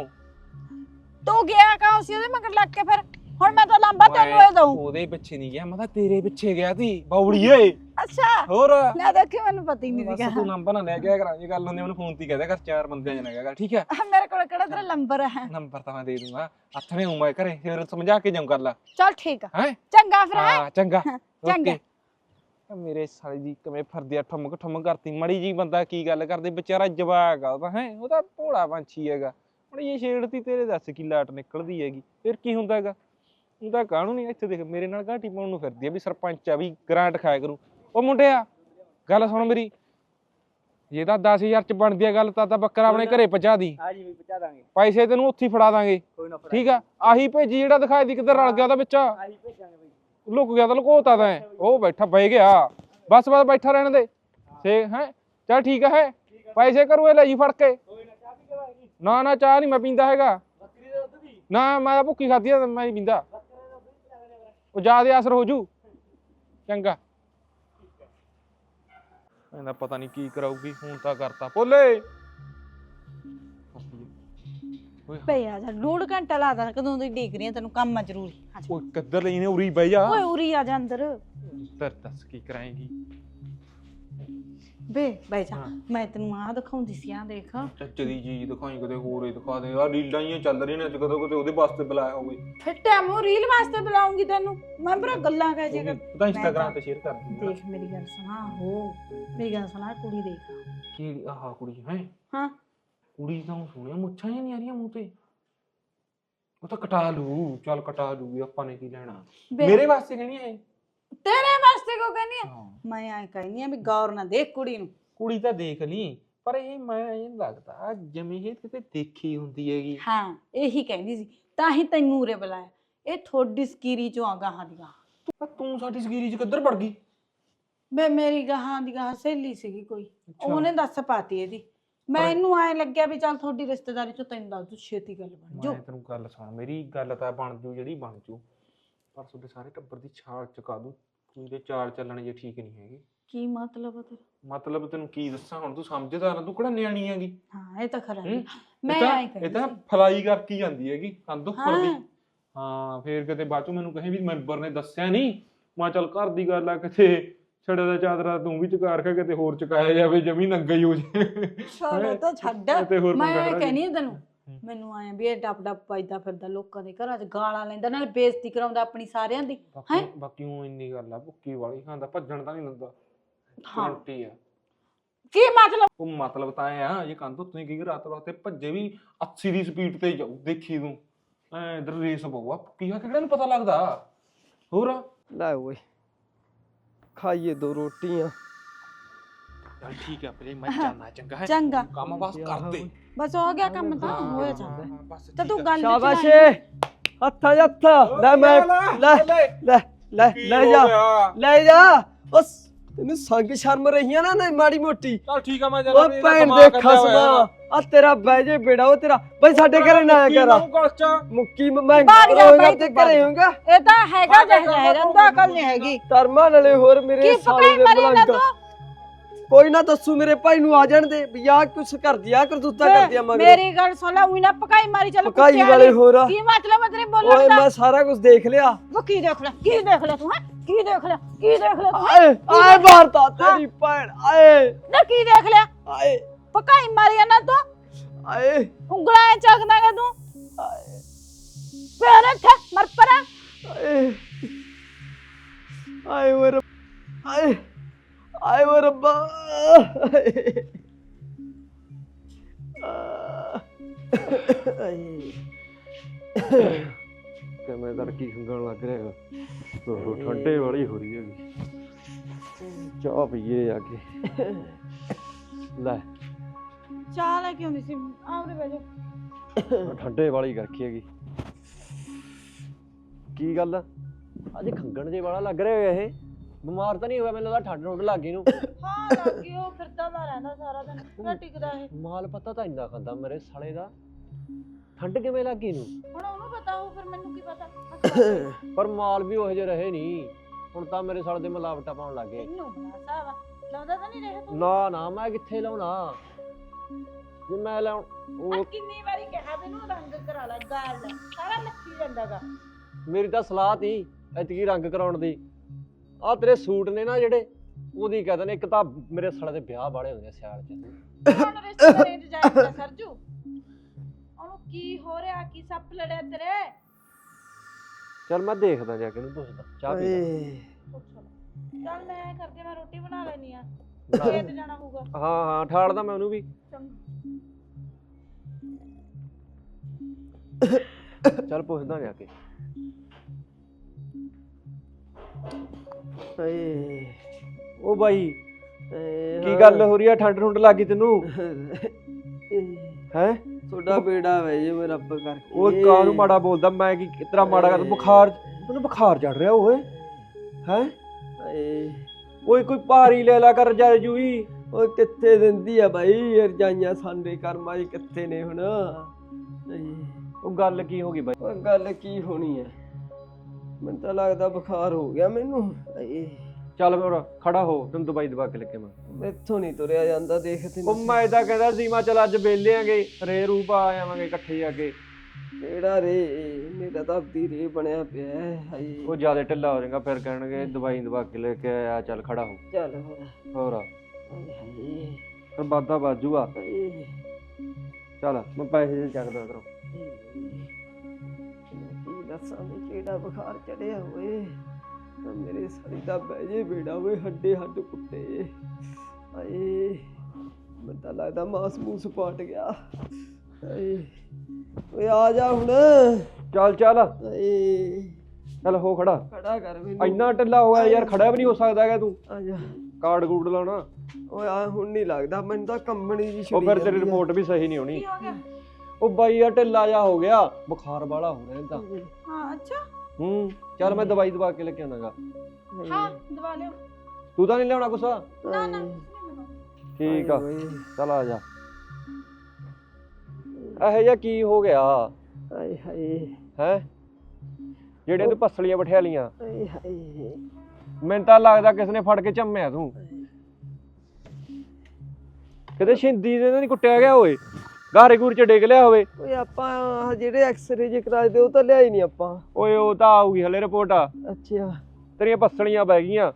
ਤੂੰ ਗਿਆ ਕਾ ਉਹਦੇ ਮਗਰ ਲੱਗ ਕੇ ਫਿਰ? ਹੁਣ ਮੈਂ ਤਾਂ ਲਾਂਬਾ ਤੈਨੂੰ ਮੈਂ ਇਹ ਦਊਂ। ਉਹਦੇ ਪਿੱਛੇ ਨਹੀਂ ਗਿਆ ਮੈਂ ਤਾਂ ਤੇਰੇ ਪਿੱਛੇ ਗਿਆ ਸੀ ਬੌੜੀਏ ਅੱਛਾ। ਹੋਰ? ਲੈ ਦੇਖੀ ਮੈਨੂੰ ਪਤਾ ਹੀ ਨਹੀਂ ਬਸ ਸੀਗਾ। ਤੂੰ ਨੰਬਰ ਨਾ ਲੈ ਕੇ ਆਇਆ ਕਰਾਂ ਇਹ ਗੱਲ ਹੁੰਦੀ ਮੈਨੂੰ ਫੋਨ ਤੇ ਕਹਦੇ ਕਰ ਚਾਰ ਬੰਦਿਆਂ ਜਨਾ ਕਰ ਠੀਕ ਹੈ ਮੇਰੇ ਕੋਲ ਕਿਹੜਾ ਤੇਰਾ ਨੰਬਰ ਹੈ? ਨੰਬਰ ਤਾਂ ਮੈਂ ਦੇ ਦੂੰਗਾ ਹੱਥ ਨੇ ਉਮਾ ਕਰੇ ਫਿਰ ਸਮਝਾ ਕੇ ਜਾਉਂ ਕਰ ਲਾ। ਚੱਲ ਠੀਕ ਆ। ਹੈ? ਚੰਗਾ ਫਿਰ ਹੈਂ? ਹਾਂ ਚੰਗਾ। ਚੰਗਾ। ਓਕੇ। ਮੇਰੇ ਸਾਲੀ ਜੀ ਕਿਵੇਂ ਫਰਦੀ ਆ ਠਮਕ ਠਮਕ ਕਰਤੀ। ਮੜੀ ਜੀ ਬੰਦਾ ਕੀ ਗੱਲ ਕਰਦੇ ਵਿਚਾਰਾ ਜਵਾਕ ਆ ਉਹ ਤਾਂ ਹੈ? ਉਹ ਤਾਂ ਭੋਲਾ ਪੰਛੀ ਹੈਗਾ। ਮੜੀ ਜੀ ਛੇੜਤੀ ਤੇਰੇ ਦੱਸ ਕੀ ਲਾਟ ਨਿਕਲਦੀ ਹੈਗੀ। ਫਿਰ ਕੀ ਹੁੰਦਾ ਹੈਗਾ? ਉਹਦਾ ਕਾਹਨੂੰ ਨਹੀਂ ਇੱਥੇ ਦੇਖ ਮੇਰੇ ਨਾਲ ਘਾਟੀ ਪਾਉਣ ਨੂੰ ਫਿਰਦੀ ਆ ਵੀ ਸਰਪੰਚ ਆ ਵੀ ਗ੍ਰਾਂਟ ਖਾਇਆ ਕਰੂ। ਉਹ ਮੁੰਡਿਆ ਗੱਲ ਸੁਣ ਮੇਰੀ। ਜੇ ਤਾਂ 10000 ਚ ਬਣਦੀ ਆ ਗੱਲ ਤਾਂ ਤਾਂ ਬੱਕਰਾ ਆਪਣੇ ਘਰੇ ਪਹੁੰਚਾ ਦੀ। ਆ ਜੀ ਵੀ ਪਹੁੰਚਾ ਦਾਂਗੇ। ਪੈਸੇ ਤੈਨੂੰ ਉੱਥੇ ਹੀ ਫੜਾ ਦਾਂਗੇ। ਕੋਈ ਨਾ ਫੜਾ ਠੀਕ ਆ? ਆਹੀ ਭੇਜੀ ਜਿਹੜਾ ਦਿਖਾਈ ਦੀ ਕਿੱਧਰ ਰਲ ਗਿਆ ਉਹਦਾ ਵਿੱਚ। ਆਹੀ ਭੇਜਾਂਗੇ ਬਈ। ਲੁਕ ਗਿਆ ਤਾਂ ਲੁਕੋਤਾ ਤਾਂ ਉਹ ਬੈਠਾ ਬਹਿ ਗਿਆ। ਬਸ ਬਸ ਬੈਠਾ ਰਹਿਣ ਦੇ। ਤੇ ਹੈ? ਚੱਲ ਠੀਕ ਹੈ? ਪੈਸੇ ਕਰੂ ਇਹ ਲੈ ਜੀ ਫੜ ਕੇ। ਨਾ ਨਾ ਚਾਹ ਨਹੀਂ ਮੈਂ ਪੀਂਦਾ ਹੈਗਾ। ਨਾ ਮੈਂ ਤਾਂ ਭੁੱਖੀ ਖਾਧੀ ਆ ਮੈਂ ਨਹੀਂ ਪੀਂਦਾ। ਉਹ ਜ਼ਿਆਦਾ ਅਸਰ ਹੋ ਜੂ। ਚੰਗਾ। ਇਹਦਾ ਪਤਾ ਨਹੀਂ ਕੀ ਕਰਾਊਗੀ ਹੁਣ ਤਾਂ ਕਰਤਾ। ਭੋਲੇ! ਪਈ ਆ ਜਾ ਡੂਢ ਘੰਟਾ ਲਾਦਾ ਕਦੋਂ ਦੀ ਡੀਕ ਰਹੀ ਆ ਤੈਨੂੰ ਕੰਮ ਆ ਜ਼ਰੂਰੀ। ਉਹ ਕਿੱਧਰ ਲਈ ਨੇ ਉਰੀ ਬਹਿ ਜਾ ਓਏ ਉਰੀ ਆ ਜਾ ਅੰਦਰ। ਤਰ ਦੱਸ ਕੀ ਕਰਾਏਗੀ? ਬੇ ਬੈ ਜਾ। ਹਾਂ। ਮੈਂ ਤੈਨੂੰ ਆ ਦਿਖਾਉਂਦੀ ਸੀ ਆ ਦੇਖ। ਚੱਚ ਦੀ ਜੀ ਦਿਖਾਈ ਕਦੇ ਹੋਰ ਹੀ ਦਿਖਾ ਦੇ। ਆ ਰੀਲਾਂ ਹੀ ਚੱਲ ਰਹੀਆਂ ਨੇ ਅੱਜ ਕਦੋਂ ਕਦੇ ਉਹਦੇ ਵਾਸਤੇ ਬੁਲਾਇਆ ਹੋਵੇ। ਫਿਰ ਉਹ ਰੀਲ ਵਾਸਤੇ ਬੁਲਾਉਂਗੀ ਤੈਨੂੰ। ਮੈਂ ਬਰਾ ਗੱਲਾਂ ਕਹਿ ਜੇ ਪਤਾ ਇੰਸਟਾਗ੍ਰਾਮ ਤੇ ਸ਼ੇਅਰ ਕਰ ਦਿੰਦੀ ਦੇਖ ਮੇਰੀ ਗੱਲ ਸੁਣਾ। ਹੋ ਮੇਰੀ ਗੱਲ ਸੁਣਾ ਕੁੜੀ ਦੇਖ। ਕੀ ਆਹ ਕੁੜੀ ਹੈ? ਹਾਂ। ਕੁੜੀ ਤਾਂ ਸੁਣਿਆ ਮੁੱਛਾਂ ਹੀ ਨਹੀਂ ਆ ਰਹੀਆਂ ਮੂੰਹ ਤੇ। ਉਹ ਤਾਂ ਕਟਾ ਲੂ। ਚੱਲ ਕਟਾ ਲੂ ਆਪਾਂ ਨੇ ਕੀ ਲੈਣਾ। ਬੇ, ਮੇਰੇ ਵਾਸਤੇ ਕਹਿਣੀ ਹੈ ਤੇਰੇ ਵਾਸਤੇ ਕੋ ਕਹਿੰਦੀ ਆ? ਹਾਂ ਮੈਂ ਐ ਕਹਿੰਦੀ ਆ ਵੀ ਗੌਰ ਨਾ ਦੇਖ ਕੁੜੀ ਨੂੰ। ਕੁੜੀ ਤਾਂ ਦੇਖ ਲਈ ਪਰ ਇਹ ਮੈਂ ਇਹ ਲੱਗਦਾ ਜਿਵੇਂ ਇਹ ਕਿਤੇ ਦੇਖੀ ਹੁੰਦੀ ਹੈਗੀ। ਹਾਂ ਇਹੀ ਕਹਿੰਦੀ ਸੀ ਤਾਂ ਹੀ ਤੈਨੂੰ ਉਰੇ ਬੁਲਾਇਆ। ਇਹ ਥੋੜੀ ਸਕੀਰੀ ਚੋਂ ਆ ਗਾਹਾਂ ਦੀ ਗਾਹਾਂ। ਪਰ ਤੂੰ ਸਾਡੀ ਸਗੀਰੀ ਚ ਕਿੱਧਰ ਵੜ ਗਈ? ਬੇ ਮੇਰੀ ਗਾਹਾਂ ਦੀ ਗਾਹਾਂ ਸਹੇਲੀ ਸੀਗੀ ਕੋਈ। ਉਹਨੇ ਦੱਸ ਪਾਤੀ ਇਹਦੀ। ਮੈਂ ਪਰ- ਇਹਨੂੰ ਐ ਲੱਗਿਆ ਵੀ ਚੱਲ ਤੁਹਾਡੀ ਰਿਸ਼ਤੇਦਾਰੀ ਚੋਂ ਤੈਨੂੰ ਦੱਸ ਦੂ ਛੇਤੀ ਗੱਲ ਬਣ ਜੋ ਮੈਂ ਤੈਨੂੰ ਗੱਲ ਸੁਣ ਮੇਰੀ ਗੱਲ ਤਾਂ ਬਣ ਜੂ ਜਿਹੜੀ ਬਣ ਜੂ। ਪਰ ਤੁਹਾਡੇ ਸਾਰੇ ਟੱਬਰ ਦੀ ਛਾਲ ਚੁਕਾ ਦੂ ਕੁੜੀ ਦੇ ਚਾਲ ਚੱਲਣ ਜੇ ਠੀਕ ਨਹੀਂ ਹੈਗੇ ਕੀ ਮਤਲਬ ਆ ਤੇਰਾ ਮਤਲਬ ਤੈਨੂੰ ਕੀ ਦੱਸਾਂ ਹੁਣ ਤੂੰ ਸਮਝਦਾਰ ਆ ਤੂੰ ਕਿਹੜਾ ਨਿਆਣੀ ਹੈਗੀ ਹਾਂ ਇਹ ਤਾਂ ਖਰਾ ਹੂੰ? ਹੈ। ਇਹ ਮੈਂ ਤਾਂ- ਐ ਇਹ ਤਾਂ। ਫਲਾਈ ਕਰਕੇ ਹੀ ਜਾਂਦੀ ਹੈਗੀ ਕੰਧ ਉੱਪਰ ਦੀ ਹਾਂ ਹਾਂ ਫੇਰ ਕਿਤੇ ਬਾਅਦ ਚੋਂ ਮੈਨੂੰ ਕਹੇ ਵੀ ਮੈਂਬਰ ਨੇ ਦੱਸਿਆ ਨਹੀਂ ਮੈਂ ਚੱਲ ਘਰ ਦੀ ਗੱਲ ਆ ਕਿਤੇ ਛੜੇ ਦਾ ਚਾਦਰਾ ਤੂੰ ਵੀ ਚੁਕਾ ਰੱਖਿਆ ਕਿਤੇ ਹੋਰ ਚੁਕਾਇਆ ਜਾਵੇ ਜਮੀ ਨੰਗਾ ਹੀ ਹੋ ਜੇ ਚਲੋ ਤਾਂ ਛੱਡ ਕਿਤੇ ਹੋਰ ਮੈਂ ਪੰਗਾ ਖੜਾ ਜੇ। ਤੈਨੂੰ। ਮੈਨੂੰ ਆਇਆ ਵੀ ਇਹ ਡੱਪ ਡੱਪ ਪਾਈਦਾ ਫਿਰਦਾ ਲੋਕਾਂ ਦੇ ਘਰਾਂ 'ਚ ਗਾਲਾਂ ਲੈਂਦਾ ਨਾਲ ਬੇਇੱਜ਼ਤੀ ਕਰਾਉਂਦਾ ਆਪਣੀ ਸਾਰਿਆਂ ਦੀ ਬਾਕੀ ਬਾਕੀ ਉਹ ਇੰਨੀ ਗੱਲ ਆ ਭੁੱਕੀ ਵਾਲੀ ਖਾਂਦਾ ਭੱਜਣ ਤਾਂ ਨਹੀਂ ਦਿੰਦਾ। ਹਾਂ। ਗਰੰਟੀ ਆ। ਕੀ ਮਤਲਬ? ਉਹ ਮਤਲਬ ਤਾਂ ਇਹ ਆ ਜੇ ਕੰਧ ਉੱਤੇ ਕੀ ਰਾਤ ਵਾਸਤੇ ਭੱਜੇ ਵੀ 80 ਦੀ ਸਪੀਡ ਤੇ ਜਾਊ ਦੇਖੀ ਤੂੰ। ਐ ਇਧਰ ਰੇਸ ਪਊਗਾ ਭੁੱਕੀ ਕੇ ਕਿਹੜਾ ਨੂੰ ਪਤਾ ਲੱਗਦਾ? ਹੋਰ? ਲੈ ਓਏ ਖਾਈਏ ਦੋ ਰੋਟੀਆਂ। ਚੱਲ ਠੀਕ ਆ ਪਹਿਲੇ ਮੈਂ ਜਾਣਾ ਚੰਗਾ ਹੈ। ਚੰਗਾ। ਕੰਮ ਬਸ ਕਰ ਦੇ ਬਸ ਹੋ ਗਿਆ ਕੰਮ ਤਾਂ ਹੋਇਆ ਜਾਂਦਾ। ਬਸ ਤਾਂ ਤੂੰ ਆ। ਗੱਲ ਸ਼ਾਬਾਸ਼। ਹੱਥਾਂ ਹੱਥ। ਲੈ ਮੈਂ ਲੈ ਲੈ ਲੈ ਲੈ ਜਾ। ਹੋ? ਲੈ ਜਾ। ਉਸ ਤੈਨੂੰ ਸੰਗ ਸ਼ਰਮ ਰਹੀਆਂ ਨਾ ਨਾ ਮਾੜੀ ਮੋਟੀ। ਚੱਲ ਠੀਕ ਆ ਮੈਂ ਉਹ ਭੈਣ ਦੇ ਖਸਮਾ। ਆ ਤੇਰਾ ਬਹਿ ਜੇ ਬੇੜਾ ਉਹ ਤੇਰਾ ਬਈ ਸਾਡੇ ਘਰੇ ਨਾ ਆਇਆ ਕਰ। ਮੁੱਕੀ ਮ- ਮੈਂ ਭਾਗ ਜਾ ਤੇ ਤੂੰ ਭਾਗ ਘਰੇ। ਹੋਊਗਾ ਇਹ ਤਾਂ ਹੈਗਾ ਜਿਹੜਾ ਉਹਦਾ ਅਕਲ ਨਹੀਂ ਹੈਗੀ। ਧਰਮਾਂ ਨਾਲੇ ਹੋਰ ਮੇਰੇ ਕੀ ਸਾਲੇ ਪਕਾਈ ਦੇ ਮਰੀ ਨਾ ਬਲੰਗ। ਕੋਈ ਨਾ ਦੱਸੂ ਮੇਰੇ ਭਾਈ ਨੂੰ ਆ ਜਾਣ ਦੇ ਵੀ ਆਹ ਕੁਛ ਕਰਦੀ ਆ ਕਰਤੂਤਾ ਕਰਦੀ ਆ ਤੂੰ ਮਗਰ ਮੇਰੀ ਗੱਲ ਸੁਣ ਲੈ ਉਹੀ ਨਾ ਪਕਾਈ ਮਾਰੀ ਚੱਲ ਪਕਾਈ ਕੁੱਤਿਆਂ ਵਾਲੇ ਵਾਲੀ। ਹੋਰ ਆ। ਕੀ ਮਤਲਬ ਹੈ ਤੇਰੇ ਓਏ ਬੋਲਣ ਦਾ ਮੈਂ ਸਾਰਾ ਕੁਝ ਦੇਖ ਲਿਆ ਉਹ ਕੀ ਦੇਖ ਲੈ ਕੀ ਦੇਖ ਲੈ ਤੂੰ ਹੈ ਕੀ ਦੇਖ ਲੈ ਕੀ ਦੇਖ ਲੈ ਤੂੰ ਆਏ ਆਏ ਮਾਰਤਾ ਤੇਰੀ ਭੈਣ ਆਏ ਨਾ ਕੀ ਦੇਖ ਲਿਆ ਆਏ ਪਕਾਈ ਮਾਰੀ ਨਾ ਤੂੰ ਆਏ ਉਂਗਲਾਂ ਚੱਕਦਾਗਾ ਤੂੰ ਪਿਆਰੇ ਠ ਮਰ ਪਰਾ ਆਏ ਆਏ ਓਏ ਰੱਬ ਆਏ ਆਏ ਓਏ ਰੱਬਾ। ਆਏ ਆਏ ਕਿਵੇਂ ਤੜਕੀ ਖੰਗਣ ਲੱਗ ਰਿਹਾ ਹੈਗਾ। ਉਹ ਠੰਡੇ ਵਾਲੀ ਹੋ ਰਹੀ ਹੈਗੀ। ਚਾਹ ਪੀਏ ਆ ਕੇ। ਲੈ। ਚਾਹ ਲੈ ਕੇ ਆਉਂਦੀ ਸੀ। ਆਵਰੇ ਬੈਜੋ ਠੰਡੇ ਵਾਲੀ ਕਰਖੀ ਹੈਗੀ। ਕੀ ਗੱਲ ਅੱਜ ਖੰਗਣ ਜੇ ਵਾਲਾ ਲੱਗ ਰਿਹਾ ਹੋਇਆ ਇਹ। ਬਿਮਾਰ ਤਾਂ ਨਹੀਂ ਹੋਇਆ ਮੈਨੂੰ ਲੱਗਦਾ ਠੰਡ ਠੁੰਡ ਲੱਗ ਗਈ ਨੂੰ। ਹਾਂ ਲੱਗੀ ਉਹ ਫਿਰਦਾ ਦਾ ਰਹਿੰਦਾ ਸਾਰਾ ਦਿਨ ਨਾ ਟਿਕਦਾ ਇਹ। ਮਾਲ ਪਤਾ ਤਾਂ ਇੰਨਾ ਖਾਂਦਾ ਮੇਰੇ ਸਾਲੇ ਦਾ। ਠੰਡ ਕਿਵੇਂ ਲੱਗ ਗਈ ਨੂੰ? ਹੁਣ ਉਹਨੂੰ ਪਤਾ ਹੋ ਫਿਰ ਮੈਨੂੰ ਕੀ ਪਤਾ। ਪਰ ਮਾਲ ਵੀ ਉਹੋ ਜਿਹੇ ਰਹੇ ਨਹੀਂ ਹੁਣ ਤਾਂ ਮੇਰੇ ਸਾਲੇ ਦੇ ਮਿਲਾਵਟਾਂ ਪਾਉਣ ਲੱਗ ਗਏ। ਇਹਨੂੰ ਬਣਾ ਸਾਵਾ ਲਾਉਂਦਾ ਤਾਂ ਨਹੀਂ ਰਿਹਾ ਤੂੰ? ਨਾ ਨਾ ਮੈਂ ਕਿੱਥੇ ਲਾਉਣਾ? ਜੇ ਮੈਂ ਲਾਉਣ ਉਹ ਕਿੰਨੀ ਵਾਰੀ ਕਿਹਾ ਤੈਨੂੰ ਰੰਗ ਕਰਾ ਲੈ ਗਾਲ ਲੈ। ਸਾਰਾ ਲੱਖੀ ਜਾਂਦਾਗਾ ਮੇਰੀ ਤਾਂ ਸਲਾਹ ਤੀ ਐਤਕੀ ਰੰਗ ਕਰਾਉਣ ਦੀ। ਆ ਤੇਰੇ ਸੂਟ ਨੇ ਨਾ ਜਿਹੜੇ ਉਹਦੀ ਕਹਿੰਦੇ ਨੇ ਇੱਕ ਤਾਂ ਮੇਰੇ ਸਾਲੇ ਦੇ ਵਿਆਹ ਵਾਲੇ ਹੁੰਦੇ ਆ ਸਿਆਲ ਚ। ਹੁਣ ਰਿਸ਼ਤੇਦਾਰੀ ਚ ਜਾਏਗਾ ਸਰਜੂ। ਉਹਨੂੰ ਕੀ ਹੋ ਰਿਹਾ ਕੀ ਸੱਪ ਲੜਿਆ ਤੇਰੇ? ਚੱਲ ਮੈਂ ਦੇਖਦਾ ਜਾ ਕੇ ਉਹਨੂੰ ਪੁੱਛਦਾ ਚਾਹ ਪੀ ਲੈ। ਆਏ ਪੁੱਛ ਲੈ ਚੱਲ ਮੈਂ ਐਂ ਕਰਦੀ ਹਾਂ, ਮੈਂ ਰੋਟੀ ਬਣਾ ਲੈਣੀ ਆ। ਬਣਾ ਲੈ। ਖੇਤ ਜਾਣਾ ਹੋਊਗਾ। ਹਾਂ ਹਾਂ ਠਾਲਦਾ ਮੈਂ ਉਹਨੂੰ ਵੀ। ਚੰਗਾ। ਚੱਲ ਪੁੱਛਦਾ ਜਾ ਕੇ। ਆਏ ਉਹ ਬਾਈ ਕੀ ਗੱਲ ਹੋ ਰਹੀ ਆ? ਠੰਡ ਠੁੰਡ ਲੱਗੀ ਤੈਨੂੰ? ਹੈ? ਤੁਹਾਡਾ ਬੇੜਾ ਵੇ ਜੇ ਮੇਰਾ ਰੱਬ ਕਰਕੇ। ਉਹ ਕਾਹਨੂੰ ਮਾੜਾ ਬੋਲਦਾ? ਮੈਂ ਕੀ ਤੇਰਾ ਮਾੜਾ ਕਰ ਬੁਖਾਰ ਤੈਨੂੰ ਬੁਖਾਰ ਚੜ ਰਿਹਾ ਓਏ। ਹੈ? ਓਏ ਕੋਈ ਭਾਰੀ ਲੈ ਲਾ ਕਰ ਜਾ ਜੂਈ। ਓਏ ਕਿੱਥੇ ਦਿੰਦੀ ਆ ਬਾਈ? ਰਜਾਈਆਂ ਸਾਡੇ ਕਰਮਾਂ 'ਚ ਕਿੱਥੇ ਨੇ ਹੁਣ? ਉਹ ਗੱਲ ਕੀ ਹੋ ਗਈ ਬਾਈ? ਓਏ ਗੱਲ ਕੀ ਹੋਣੀ ਹੈ ਮੈਨੂੰ ਤਾਂ ਲੱਗਦਾ ਬੁਖਾਰ ਹੋ ਗਿਆ ਮੈਨੂੰ। ਚੱਲ ਫਿਰ ਖੜਾ ਹੋ ਤੈਨੂੰ ਦਵਾਈ ਦਵਾ ਕੇ ਲੈ ਕੇ ਮੈਂ ਮੈਥੋਂ ਨਹੀਂ ਤੁਰਿਆ ਜਾਂਦਾ ਦੇਖ ਉਹ ਤੈਨੂੰ ਮੈਂ ਤਾਂ ਕਹਿੰਦਾ ਸੀ ਮੈਂ ਚੱਲ ਅੱਜ ਵੇਲੇ ਆਂਗੇ ਰੇ ਰੂਪ ਆ ਆਵਾਂਗੇ ਇਕੱਠੇ ਜਾ ਕੇ। ਕਿਹੜਾ ਰੇ? ਮੇਰਾ ਤਾਂ ਆਪਦੀ ਰੇ ਬਣਿਆ ਪਿਆ ਹੈ ਹਾਏ। ਉਹ ਜ਼ਿਆਦਾ ਢਿੱਲਾ ਹੋ ਜਾਏਗਾ ਫਿਰ ਕਹਿਣਗੇ ਦਵਾਈ ਦਵਾ ਕੇ ਲੈ ਕੇ ਆਇਆ ਚੱਲ ਖੜਾ ਹੋ। ਚੱਲ ਹੋਰ। ਹੋਰ। ਹਾਏ ਹਾਏ। ਫਿਰ ਬਾਦਾ ਹਾਏ ਚੱਲ ਮੈਂ ਪੈਸੇ ਚੱਕਦਾ ਕਰੋ। ਦੱਸਾਂ ਵੀ ਕਿਹੜਾ ਬੁਖਾਰ ਚੜਿਆ ਹੋਏ ਤਾਂ ਮੇਰੇ ਸਰੀ ਦਾ ਬਹਿ ਜੇ ਬੇੜਾ ਓਏ ਹੱਡੇ ਹੱਡ ਕੁੱਟੇ। ਆਏ ਮੈਨੂੰ ਤਾਂ ਲੱਗਦਾ ਮਾਸ ਮੂਸ ਪਾਟ ਗਿਆ। ਆਏ ਓਏ ਆ ਜਾ ਹੁਣ। ਚੱਲ ਚੱਲ। ਆਏ ਚੱਲ ਹੋ ਖੜਾ। ਖੜਾ ਕਰ ਮੈਨੂੰ। ਇੰਨਾ ਢਿੱਲਾ ਹੋਇਆ ਯਾਰ ਖੜਾ ਵੀ ਨਹੀਂ ਹੋ ਸਕਦਾ ਹੈਗਾ ਤੂੰ। ਆ ਜਾ। ਕਾਰਡ ਕੂਡ ਲਾਉਣਾ। ਓਏ ਆ ਹੁਣ ਨਹੀਂ ਲੱਗਦਾ ਮੈਨੂੰ ਤਾਂ ਕੰਬਣੀ ਜੀ ਉਹ ਛੁਰੀ ਫਿਰ ਤੇਰੀ। ਰਿਪੋਰਟ ਵੀ ਸਹੀ ਨਹੀਂ ਹੋਣੀ। ਕੀ ਹੋ ਗਿਆ? ਉਹ ਬਾਈ ਆ ਢਿੱਲਾ ਜਾ ਹੋ ਗਿਆ ਬੁਖਾਰ ਵਾਲਾ ਹੋ ਰਿਹਾ ਇਹਦਾ। ਹਾਂ। ਅੱਛਾ। ਹੂੰ ਚੱਲ ਮੈਂ ਦਵਾਈ ਦਵਾ ਕੇ ਲੈ ਕੇ ਆਉਣਾਗਾ ਹਾਂ ਦਵਾ ਲਿਓ। ਤੂੰ ਤਾਂ ਨਹੀਂ ਲਿਆਉਣਾ ਗੁੱਸਾ ਨਾ ਨਾ ਠੀਕ ਆ ਚੱਲ ਆ ਜਾ। ਇਹ ਜਿਹਾ ਕੀ ਹੋ ਗਿਆ? ਹਾਏ ਹਾਏ। ਹੈ? ਜਿਹੜੇ ਤੂੰ ਪਸਲੀਆਂ ਬਿਠਾ ਲੀਆਂ ਹਾਏ। ਹਾਏ ਮੈਨੂੰ ਤਾਂ ਲੱਗਦਾ ਕਿਸ ਨੇ ਫੜ ਕੇ ਝੰਮਿਆ ਤੂੰ। ਕਿਤੇ ਸ਼ਿੰਦੀ ਦੇ ਨਹੀਂ ਕੁੱਟਿਆ ਗਿਆ ਓਏ? ਗਾਰੇ ਗੂਰ ਚ ਡਿੱਗ ਲਿਆ ਹੋਵੇ। ਓਏ ਆਪਾਂ ਆਹ ਜਿਹੜੇ ਐਕਸ-ਰੇ ਜੇ ਕਰਾਏ ਦੇ ਉਹ ਤਾਂ ਲਿਆਈ ਨਹੀਂ ਆਪਾਂ। ਓਏ ਉਹ ਤਾਂ ਆਊਗੀ ਹਲੇ ਰਿਪੋਰਟ ਆ। ਅੱਛਾ। ਤੇਰੀਆਂ ਪਸਲੀਆਂ ਬਹਿ ਗਈਆਂ।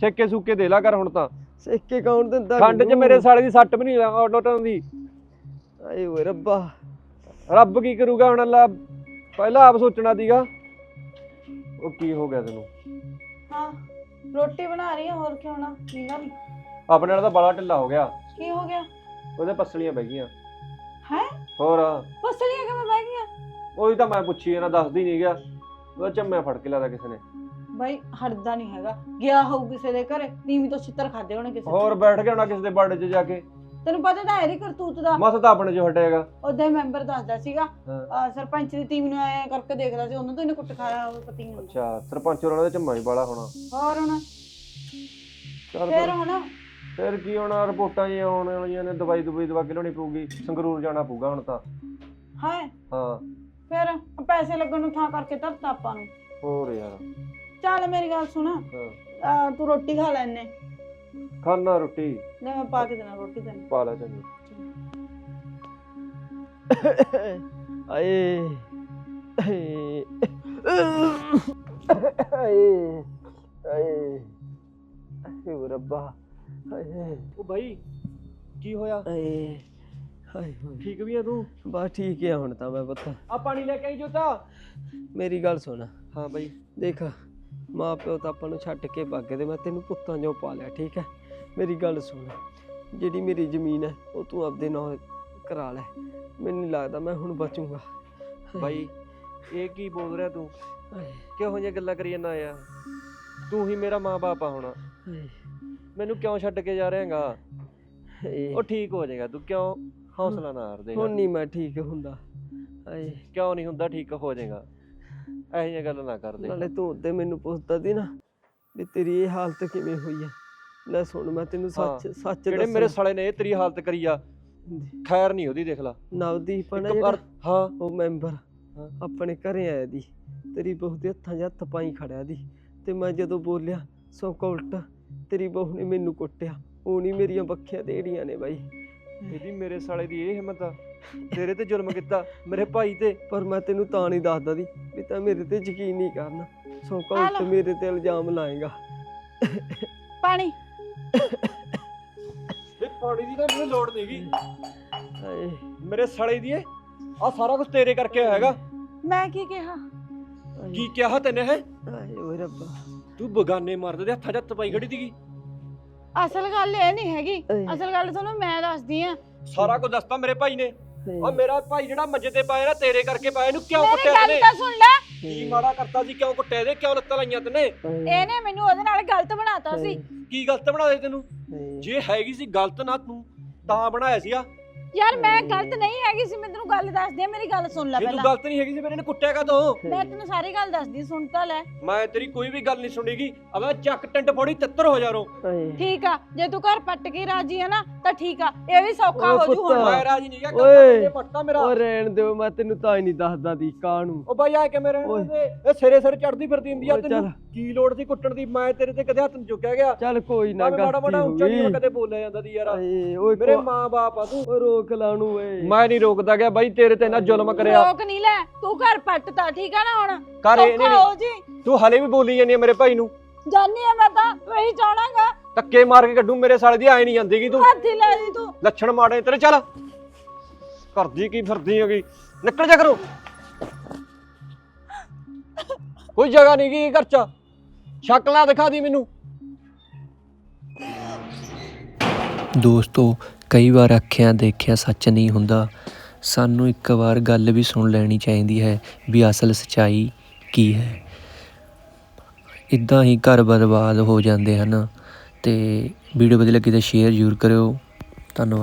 ਛੇਕੇ ਸੂਕੇ ਦੇ ਲਾ ਕਰ ਹੁਣ ਤਾਂ। ਸਿੱਕੇ ਕੌਣ ਦਿੰਦਾ ਖੰਡ 'ਚ ਮੈਨੂੰ? ਮੇਰੇ ਸਾਲੇ ਦੀ ਸੱਟ ਵੀ ਨਹੀਂ ਆਟੋਟਨ ਦੀ। ਆਏ ਓਏ ਰੱਬਾ। ਰੱਬ ਕੀ ਕਰੂਗਾ ਹੁਣ ਅੱਲਾ? ਪਹਿਲਾਂ ਆਪ ਸੋਚਣਾ ਸੀਗਾ। ਉਹ ਕੀ ਹੋ ਗਿਆ ਤੈਨੂੰ? ਹਾਂ ਰੋਟੀ ਬਣਾ ਰਹੀ ਹਾਂ ਹੋਰ ਕੀ ਹੋਣਾ ਨਹੀਂ ਆਪਣੇ ਨਾਲ ਤਾਂ ਬੜਾ ਢਿੱਲਾ ਹੋ ਗਿਆ। ਕੀ ਹੋ ਗਿਆ? ਉਹਦੇ ਪਸਲੀਆਂ ਬਹਿ ਗਈਆਂ। ਹੈ? ਹੋਰ? ਪਸਲੀਆਂ ਕਿਵੇਂ ਬਹਿ ਗਈਆਂ? ਉਹੀ ਤਾਂ ਮੈਂ ਪੁੱਛੀ ਇਹਨਾਂ ਦੱਸਦੀ ਨਹੀਂ ਗਿਆ। ਉਹਦਾ ਝੰਮਿਆ ਫੜ ਕੇ ਲਾਦਾ ਕਿਸੇ ਨੇ। ਬਾਈ ਹਟਦਾ ਨਹੀਂ ਹੈਗਾ। ਗਿਆ ਹੋਊ ਕਿਸੇ ਦੇ ਘਰੇ ਨੀਵੀਂ ਤੋਂ ਛਿੱਤਰ ਖਾਦੇ ਹੋਣੇ ਕਿਸੇ ਹੋਰ ਬੈਠ ਕੇ ਹੋਣਾ ਕਿਸੇ ਦੇ ਬਰਡੇ 'ਚ ਜਾ ਕੇ। ਤੈਨੂੰ ਪਤਾ ਤਾਂ ਹੈ ਨੀ ਕਰਤੂਤ ਦਾ। ਮਸ ਤਾਂ ਆਪਣੇ 'ਚ ਹਟੇਗਾ ਉਹਦੇ ਮੈਂਬਰ ਦੱਸਦਾ ਸੀਗਾ। ਅਹ ਸਰਪੰਚ ਦੀ ਟੀਮ ਨੂੰ ਆਇਆ ਕਰਕੇ ਦੇਖਦਾ ਸੀ ਉਹਨਾਂ ਤੋਂ ਇਹਨੇ ਕੁੱਟ ਖਾਇਆ ਹੋਵੇ ਪਤੀ ਨੂੰ। ਅੱਛਾ ਸਰਪੰਚ ਹੋਰਾਂ ਦਾ ਝੰਮਾ ਹੀ ਬਾਲਾ ਹੋਣਾ। ਹੋਰ ਹੁਣ? ਚੱਲ ਫੇਰ ਫਿਰ। ਹੁਣ ਫਿਰ ਕੀ ਹੋਣਾ ਰਿਪੋਰਟਾਂ ਹੀ ਆਉਣ ਵਾਲੀਆਂ ਨੇ ਦਵਾਈ ਦਵਾਈ ਦਵਾ ਕੇ ਲਿਆਉਣੀ ਪਊਗੀ ਸੰਗਰੂਰ ਜਾਣਾ ਪਊਗਾ ਹੁਣ ਤਾਂ। ਹੈ ਹਾਂ। ਫੇਰ ਪੈਸੇ ਲੱਗਣ ਨੂੰ ਥਾਂ ਕਰਕੇ ਧਰਤਾ ਆਪਾਂ ਨੂੰ। ਹੋਰ ਯਾਰ। ਚੱਲ ਮੇਰੀ ਗੱਲ ਸੁਣ ਹਾਂ। ਅਹ ਤੂੰ ਰੋਟੀ ਖਾ ਲੈਨੇ ਖਾਣਾ ਰੋਟੀ। ਲੈ ਮੈਂ ਪਾ ਕੇ ਦੇਣਾ ਰੋਟੀ ਤੈਨੂੰ। ਪਾ ਲੈ ਚੰਗੀ। ਆਏ। ਆਏ। ਆਏ। ਆਏ। ਰੱਬਾ। ਉਹ ਬਾਈ ਕੀ ਹੋਇਆ? ਆਏ ਹਾਏ ਹੋਏ। ਠੀਕ ਵੀ ਆ ਤੂੰ? ਬਸ ਠੀਕ ਹੈ ਹੁਣ ਤਾਂ ਮੈਂ ਪੁੱਤ। ਆ ਪਾਣੀ ਲੈ ਕੇ ਆਈ ਜੋਤਾ। ਮੇਰੀ ਗੱਲ ਸੁਣ। ਹਾਂ ਬਾਈ। ਦੇਖ ਮਾਂ ਪਿਓ ਤਾਂ ਆਪਾਂ ਨੂੰ ਛੱਡ ਕੇ ਭੱਗ ਗਏ ਮੈਂ ਤੈਨੂੰ ਪੁੱਤਾਂ ਜੋ ਪਾਲਿਆ ਠੀਕ ਹੈ? ਮੇਰੀ ਗੱਲ ਸੁਣ। ਜਿਹੜੀ ਮੇਰੀ ਜ਼ਮੀਨ ਹੈ ਉਹ ਤੂੰ ਆਪਦੇ ਨਾਂ ਕਰਾ ਲੈ। ਮੈਨੂੰ ਨਹੀਂ ਲੱਗਦਾ ਮੈਂ ਹੁਣ ਬਚੂੰਗਾ। ਬਾਈ ਇਹ ਕੀ ਬੋਲ ਰਿਹਾ ਤੂੰ? ਹਾਏ, ਕਿਹੋ ਜਿਹੀਆਂ ਗੱਲਾਂ ਕਰੀ ਜਾਂਦਾ ਆ? ਤੂੰ ਹੀ ਮੇਰਾ ਮਾਂ-ਬਾਪ ਆ ਹੁਣ। ਹਾਏ, ਮੈਨੂੰ ਕਿਉਂ ਛੱਡ ਕੇ ਜਾ ਰਿਹਾਗਾ? ਹਾਏ। ਉਹ ਠੀਕ ਹੋ ਜਾਏਗਾ ਤੂੰ ਕਿਉਂ ਹੌਸਲਾ ਨਾ ਹਾਰ ਦੇ ਹੁਣ ਨਹੀਂ ਮੈਂ ਠੀਕ ਹੁੰਦਾ। ਹਾਏ। ਕਿਉਂ ਨਹੀਂ ਹੁੰਦਾ ਠੀਕ ਹੋ ਜਾਏਗਾ। ਇਹੋ ਜਿਹੀਆਂ ਗੱਲਾਂ ਨਾ ਕਰਦੇ। ਨਾਲੇ ਤੂੰ ਉਹਦੇ ਮੈਨੂੰ ਪੁੱਛਦਾ ਸੀ ਨਾ ਵੀ ਤੇਰੀ ਇਹ ਹਾਲਤ ਕਿਵੇਂ ਹੋਈ ਹੈ ਲੈ ਸੁਣ ਮੈਂ ਤੈਨੂੰ ਸੱਚ ਸੱਚ ਜਿਹੜੇ ਮੇਰੇ ਸਾਲੇ ਨੇ ਇਹ ਤੇਰੀ ਹਾਲਤ ਕਰੀ ਆ ਖੈਰ ਨਹੀਂ ਉਹਦੀ ਦੇਖ ਲਾ। ਨਵਦੀਪ ਨੇ ਜਿਹੜਾ ਹਾਂ। ਉਹ ਮੈਂਬਰ। ਆਪਣੇ ਘਰੇ ਆਇਆ ਦੀ ਤੇਰੀ ਬਹੂ ਦੇ ਹੱਥਾਂ 'ਚ ਹੱਥ ਪਾਈ ਖੜਿਆ ਦੀ ਤੇ ਮੈਂ ਜਦੋਂ ਬੋਲਿਆ ਸੋ ਉਲਟ ਤੇਰੀ ਬਹੂ ਨੇ ਮੈਨੂੰ ਕੁੱਟਿਆ। ਉਹ ਨਹੀਂ ਮੇਰੀਆਂ ਬੱਖੀਆਂ ਦੇੜੀਆਂ ਨੇ ਬਾਈ। ਇਹਦੀ ਮੇਰੇ ਸਾਲੇ ਦੀ ਇਹ ਹਿੰਮਤ ਆ। ਤੇਰੇ ਤੇ ਜ਼ੁਲਮ ਕੀਤਾ ਮੇਰੇ ਭਾਈ ਤੇ। ਪਰ ਮੈਂ ਤੈਨੂੰ ਤਾਂ ਨਹੀਂ ਦੱਸਦਾ ਦੀ ਵੀ ਤਾਂ ਮੇਰੇ ਤੇ ਯਕੀਨ ਨਹੀਂ ਕਰਨਾ। ਸੋ ਆ ਉਲਟ ਲੈ। ਮੇਰੇ ਤੇ ਇਲਜ਼ਾਮ ਲਾਏਗਾ। ਪਾਣੀ। ਇਹ ਪਾਣੀ ਦੀ ਤਾਂ ਮੈਨੂੰ ਲੋੜ ਨਹੀਂਗੀ ਹਾਏ। ਮੇਰੇ ਸਾਲੇ ਦੀ ਇਹ ਆ ਸਾਰਾ ਕੁਝ ਤੇਰੇ ਕਰਕੇ ਹੋਇਆਗਾ ਮੈਂ ਕੀ ਕਿਹਾ? ਕੀ ਕਿਹਾ ਤੈਨੇ ਹੈ ਹਾਏ ਓਏ ਰੱਬਾ। ਤੂੰ ਬਗਾਨੇ ਮਰਦੇ ਦੇ ਹੱਥਾਂ 'ਚ ਹੱਥ ਪਾਈ ਖੜੀ ਸੀਗੀ। ਅਸਲ ਗੱਲ ਇਹ ਨਹੀਂ ਹੈਗੀ। ਅਸਲ ਗੱਲ ਤੁਹਾਨੂੰ ਮੈਂ ਦੱਸਦੀ ਆ। ਸਾਰਾ ਕੁਝ ਦੱਸਤਾ ਮੇਰੇ ਭਾਈ ਨੇ। ਆ ਮੇਰਾ ਭਾਈ ਜਿਹੜਾ ਮੰਜੇ ਤੇ ਪਾਇਆ ਨਾ ਤੇਰੇ ਕਰਕੇ ਪਾਇਆ ਇਹਨੂੰ ਕਿਉਂ ਮੇਰੀ ਕੁੱਟਿਆ ਗੱਲ ਤੈਨੇ? ਤਾਂ ਸੁਣ ਲੈ। ਕੀ ਮਾੜਾ ਕਰਤਾ ਸੀ ਕਿਉਂ ਕੁੱਟਿਆ ਇਹਦੇ? ਕਿਉਂ ਲੱਤਾਂ ਲਾਈਆਂ ਤੈਨੇ? ਇਹਨੇ ਮੈਨੂੰ ਉਹਦੇ ਨਾਲ ਗਲਤ ਬਣਾਤਾ ਸੀ। ਕੀ ਗਲਤ ਬਣਾ ਦੇ ਤੈਨੂੰ? ਜੇ ਹੈਗੀ ਸੀ ਗਲਤ ਨਾ ਤੂੰ ਤਾਂ ਬਣਾਇਆ ਸੀਗਾ। ਯਾਰ ਮੈਂ ਗਲਤ ਨਹੀਂ ਹੈਗੀ ਸੀ ਮੈਂ ਤੈਨੂੰ ਗੱਲ ਦੱਸਦੀ ਆ ਮੇਰੀ ਗੱਲ ਸੁਣ ਲੈ ਜੇ ਤੂੰ ਪਹਿਲਾਂ। ਗਲਤ ਨਹੀਂ ਹੈਗੀ ਸੀ ਮੇਰੇ ਨੇ ਕੁੱਟਿਆ ਕਾ ਤੂੰ ਮੈਂ ਤੈਨੂੰ ਸਾਰੀ ਗੱਲ ਦੱਸਦੀ ਆ, ਸੁਣ ਤਾਂ ਲੈ। ਮੈਂ ਤੇਰੀ ਕੋਈ ਵੀ ਗੱਲ ਨਹੀਂ ਸੁਣੀਗੀ ਅਬੇ ਚੱਕ ਟੰਡ ਫੋੜੀ ਤਿੱਤਰ ਹੋ ਜਾ ਰੋ। ਆਏ ਠੀਕ ਆ ਜੇ ਤੂੰ ਘਰ ਪੱਟ ਕੇ ਰਾਜੀ ਆ ਨਾ ਤਾਂ ਠੀਕ ਆ ਇਹ ਵੀ ਸੌਖਾ ਓਏ ਹੋ ਜੂ ਹੁਣ। ਪੁੱਤ। ਮੈਂ ਰਾਜੀ ਨਹੀਂ ਗਿਆ ਓਏ। ਕੰਮ ਪੱਟਾ ਮੇਰਾ। ਓ ਰਹਿਣ ਦਿਓ ਮੈਂ ਤੈਨੂੰ ਤਾਂ ਹੀ ਨਹੀਂ ਦੱਸਦਾ ਦੀ ਕਾਹਨੂੰ ਉਹ ਬਾਈ ਆ ਕੇ ਮੇਰੇ ਓਏ। ਇਹ ਸਿਰੇ ਸਿਰ ਚੜਦੀ ਫਿਰਦੀ ਹੁੰਦੀ ਆ ਓਏ ਤੈਨੂੰ। ਚੱਲ। ਕੀ ਲੋੜ ਸੀ ਕੁੱਟਣ ਦੀ? ਮੈਂ ਤੇਰੇ ਤੇ ਕਦੇ ਹੱਥ ਨਹੀਂ ਚੁੱਕਿਆ ਗਿਆ। ਚੱਲ ਕੋਈ ਨਾ ਮਾੜਾ ਗਲਤੀ ਮਾੜਾ ਹੋ ਉੱਚਾ ਨਹੀਂ ਕਦੇ ਬੋਲਿਆ ਜਾਂਦਾ ਦੀ ਯਾਰ। ਓਏ ਮੇਰੇ ਮਾਂ-ਬਾਪ ਆ ਤੂੰ। ਰੋਕ ਲਾਣੂ ਓਏ। ਮੈਂ ਨਹੀਂ ਰੋਕਦਾ ਗਿਆ ਬਾਈ ਤੇਰੇ ਤੇ ਇੰਨਾ ਜ਼ੁਲਮ ਕਰਿਆ। ਰੋਕ ਨਹੀਂ ਲੈ ਤੂੰ ਘਰ ਪੱਟਤਾ ਠੀਕ ਆ ਨਾ ਹੁਣ? ਕਰ ਇਹ ਨਹੀਂ। ਜੀ। ਤੂੰ ਹਲੇ ਵੀ ਬੋਲੀ ਜਾਂਦੀ ਮੇਰੇ ਭਾਈ ਨੂੰ। ਜਾਨੀ ਆ ਮੈਂ ਤਾਂ ਇਹੀ ਚਾਹਣਾਗਾ। ਧੱਕੇ ਮਾਰ ਕੇ ਕੱਢੂ ਮੇਰੇ ਸਾਲੇ ਦੀ ਆਏ ਨਹੀਂ ਜਾਂਦੀਗੀ ਤੂੰ। ਹੱਥੀ ਲੈ ਲਈ ਤੂੰ। ਲੱਛਣ ਮਾੜੇ ਤੇਰੇ ਚੱਲ। ਕਰਦੀ ਕੀ ਫਿਰਦੀ ਹੈਗੀ? ਨਿਕਲ ਜਾ ਕਰੋ। ਕੋਈ ਜਗ੍ਹਾ ਨਹੀਂ ਗਈ ਘਰ ਚ। ਸ਼ਕਲਾਂ ਦਿਖਾ ਦੀ ਮੈਨੂੰ। ਦੋਸਤੋ, ਕਈ ਵਾਰ ਅੱਖਿਆਂ ਦੇਖਿਆ ਸੱਚ ਨਹੀਂ ਹੁੰਦਾ। ਸਾਨੂੰ ਇੱਕ ਵਾਰ ਗੱਲ ਵੀ ਸੁਣ ਲੈਣੀ ਚਾਹੀਦੀ ਹੈ ਵੀ ਅਸਲ ਸਚਾਈ ਕੀ ਹੈ। ਇਦਾਂ ਹੀ ਘਰ ਬਰਬਾਦ ਹੋ ਜਾਂਦੇ ਹਨ। ਤੇ ਵੀਡੀਓ ਵਧੀਆ ਲੱਗੀ ਤਾਂ ਸ਼ੇਅਰ ਜ਼ਰੂਰ ਕਰਿਓ। ਧੰਨਵਾਦ।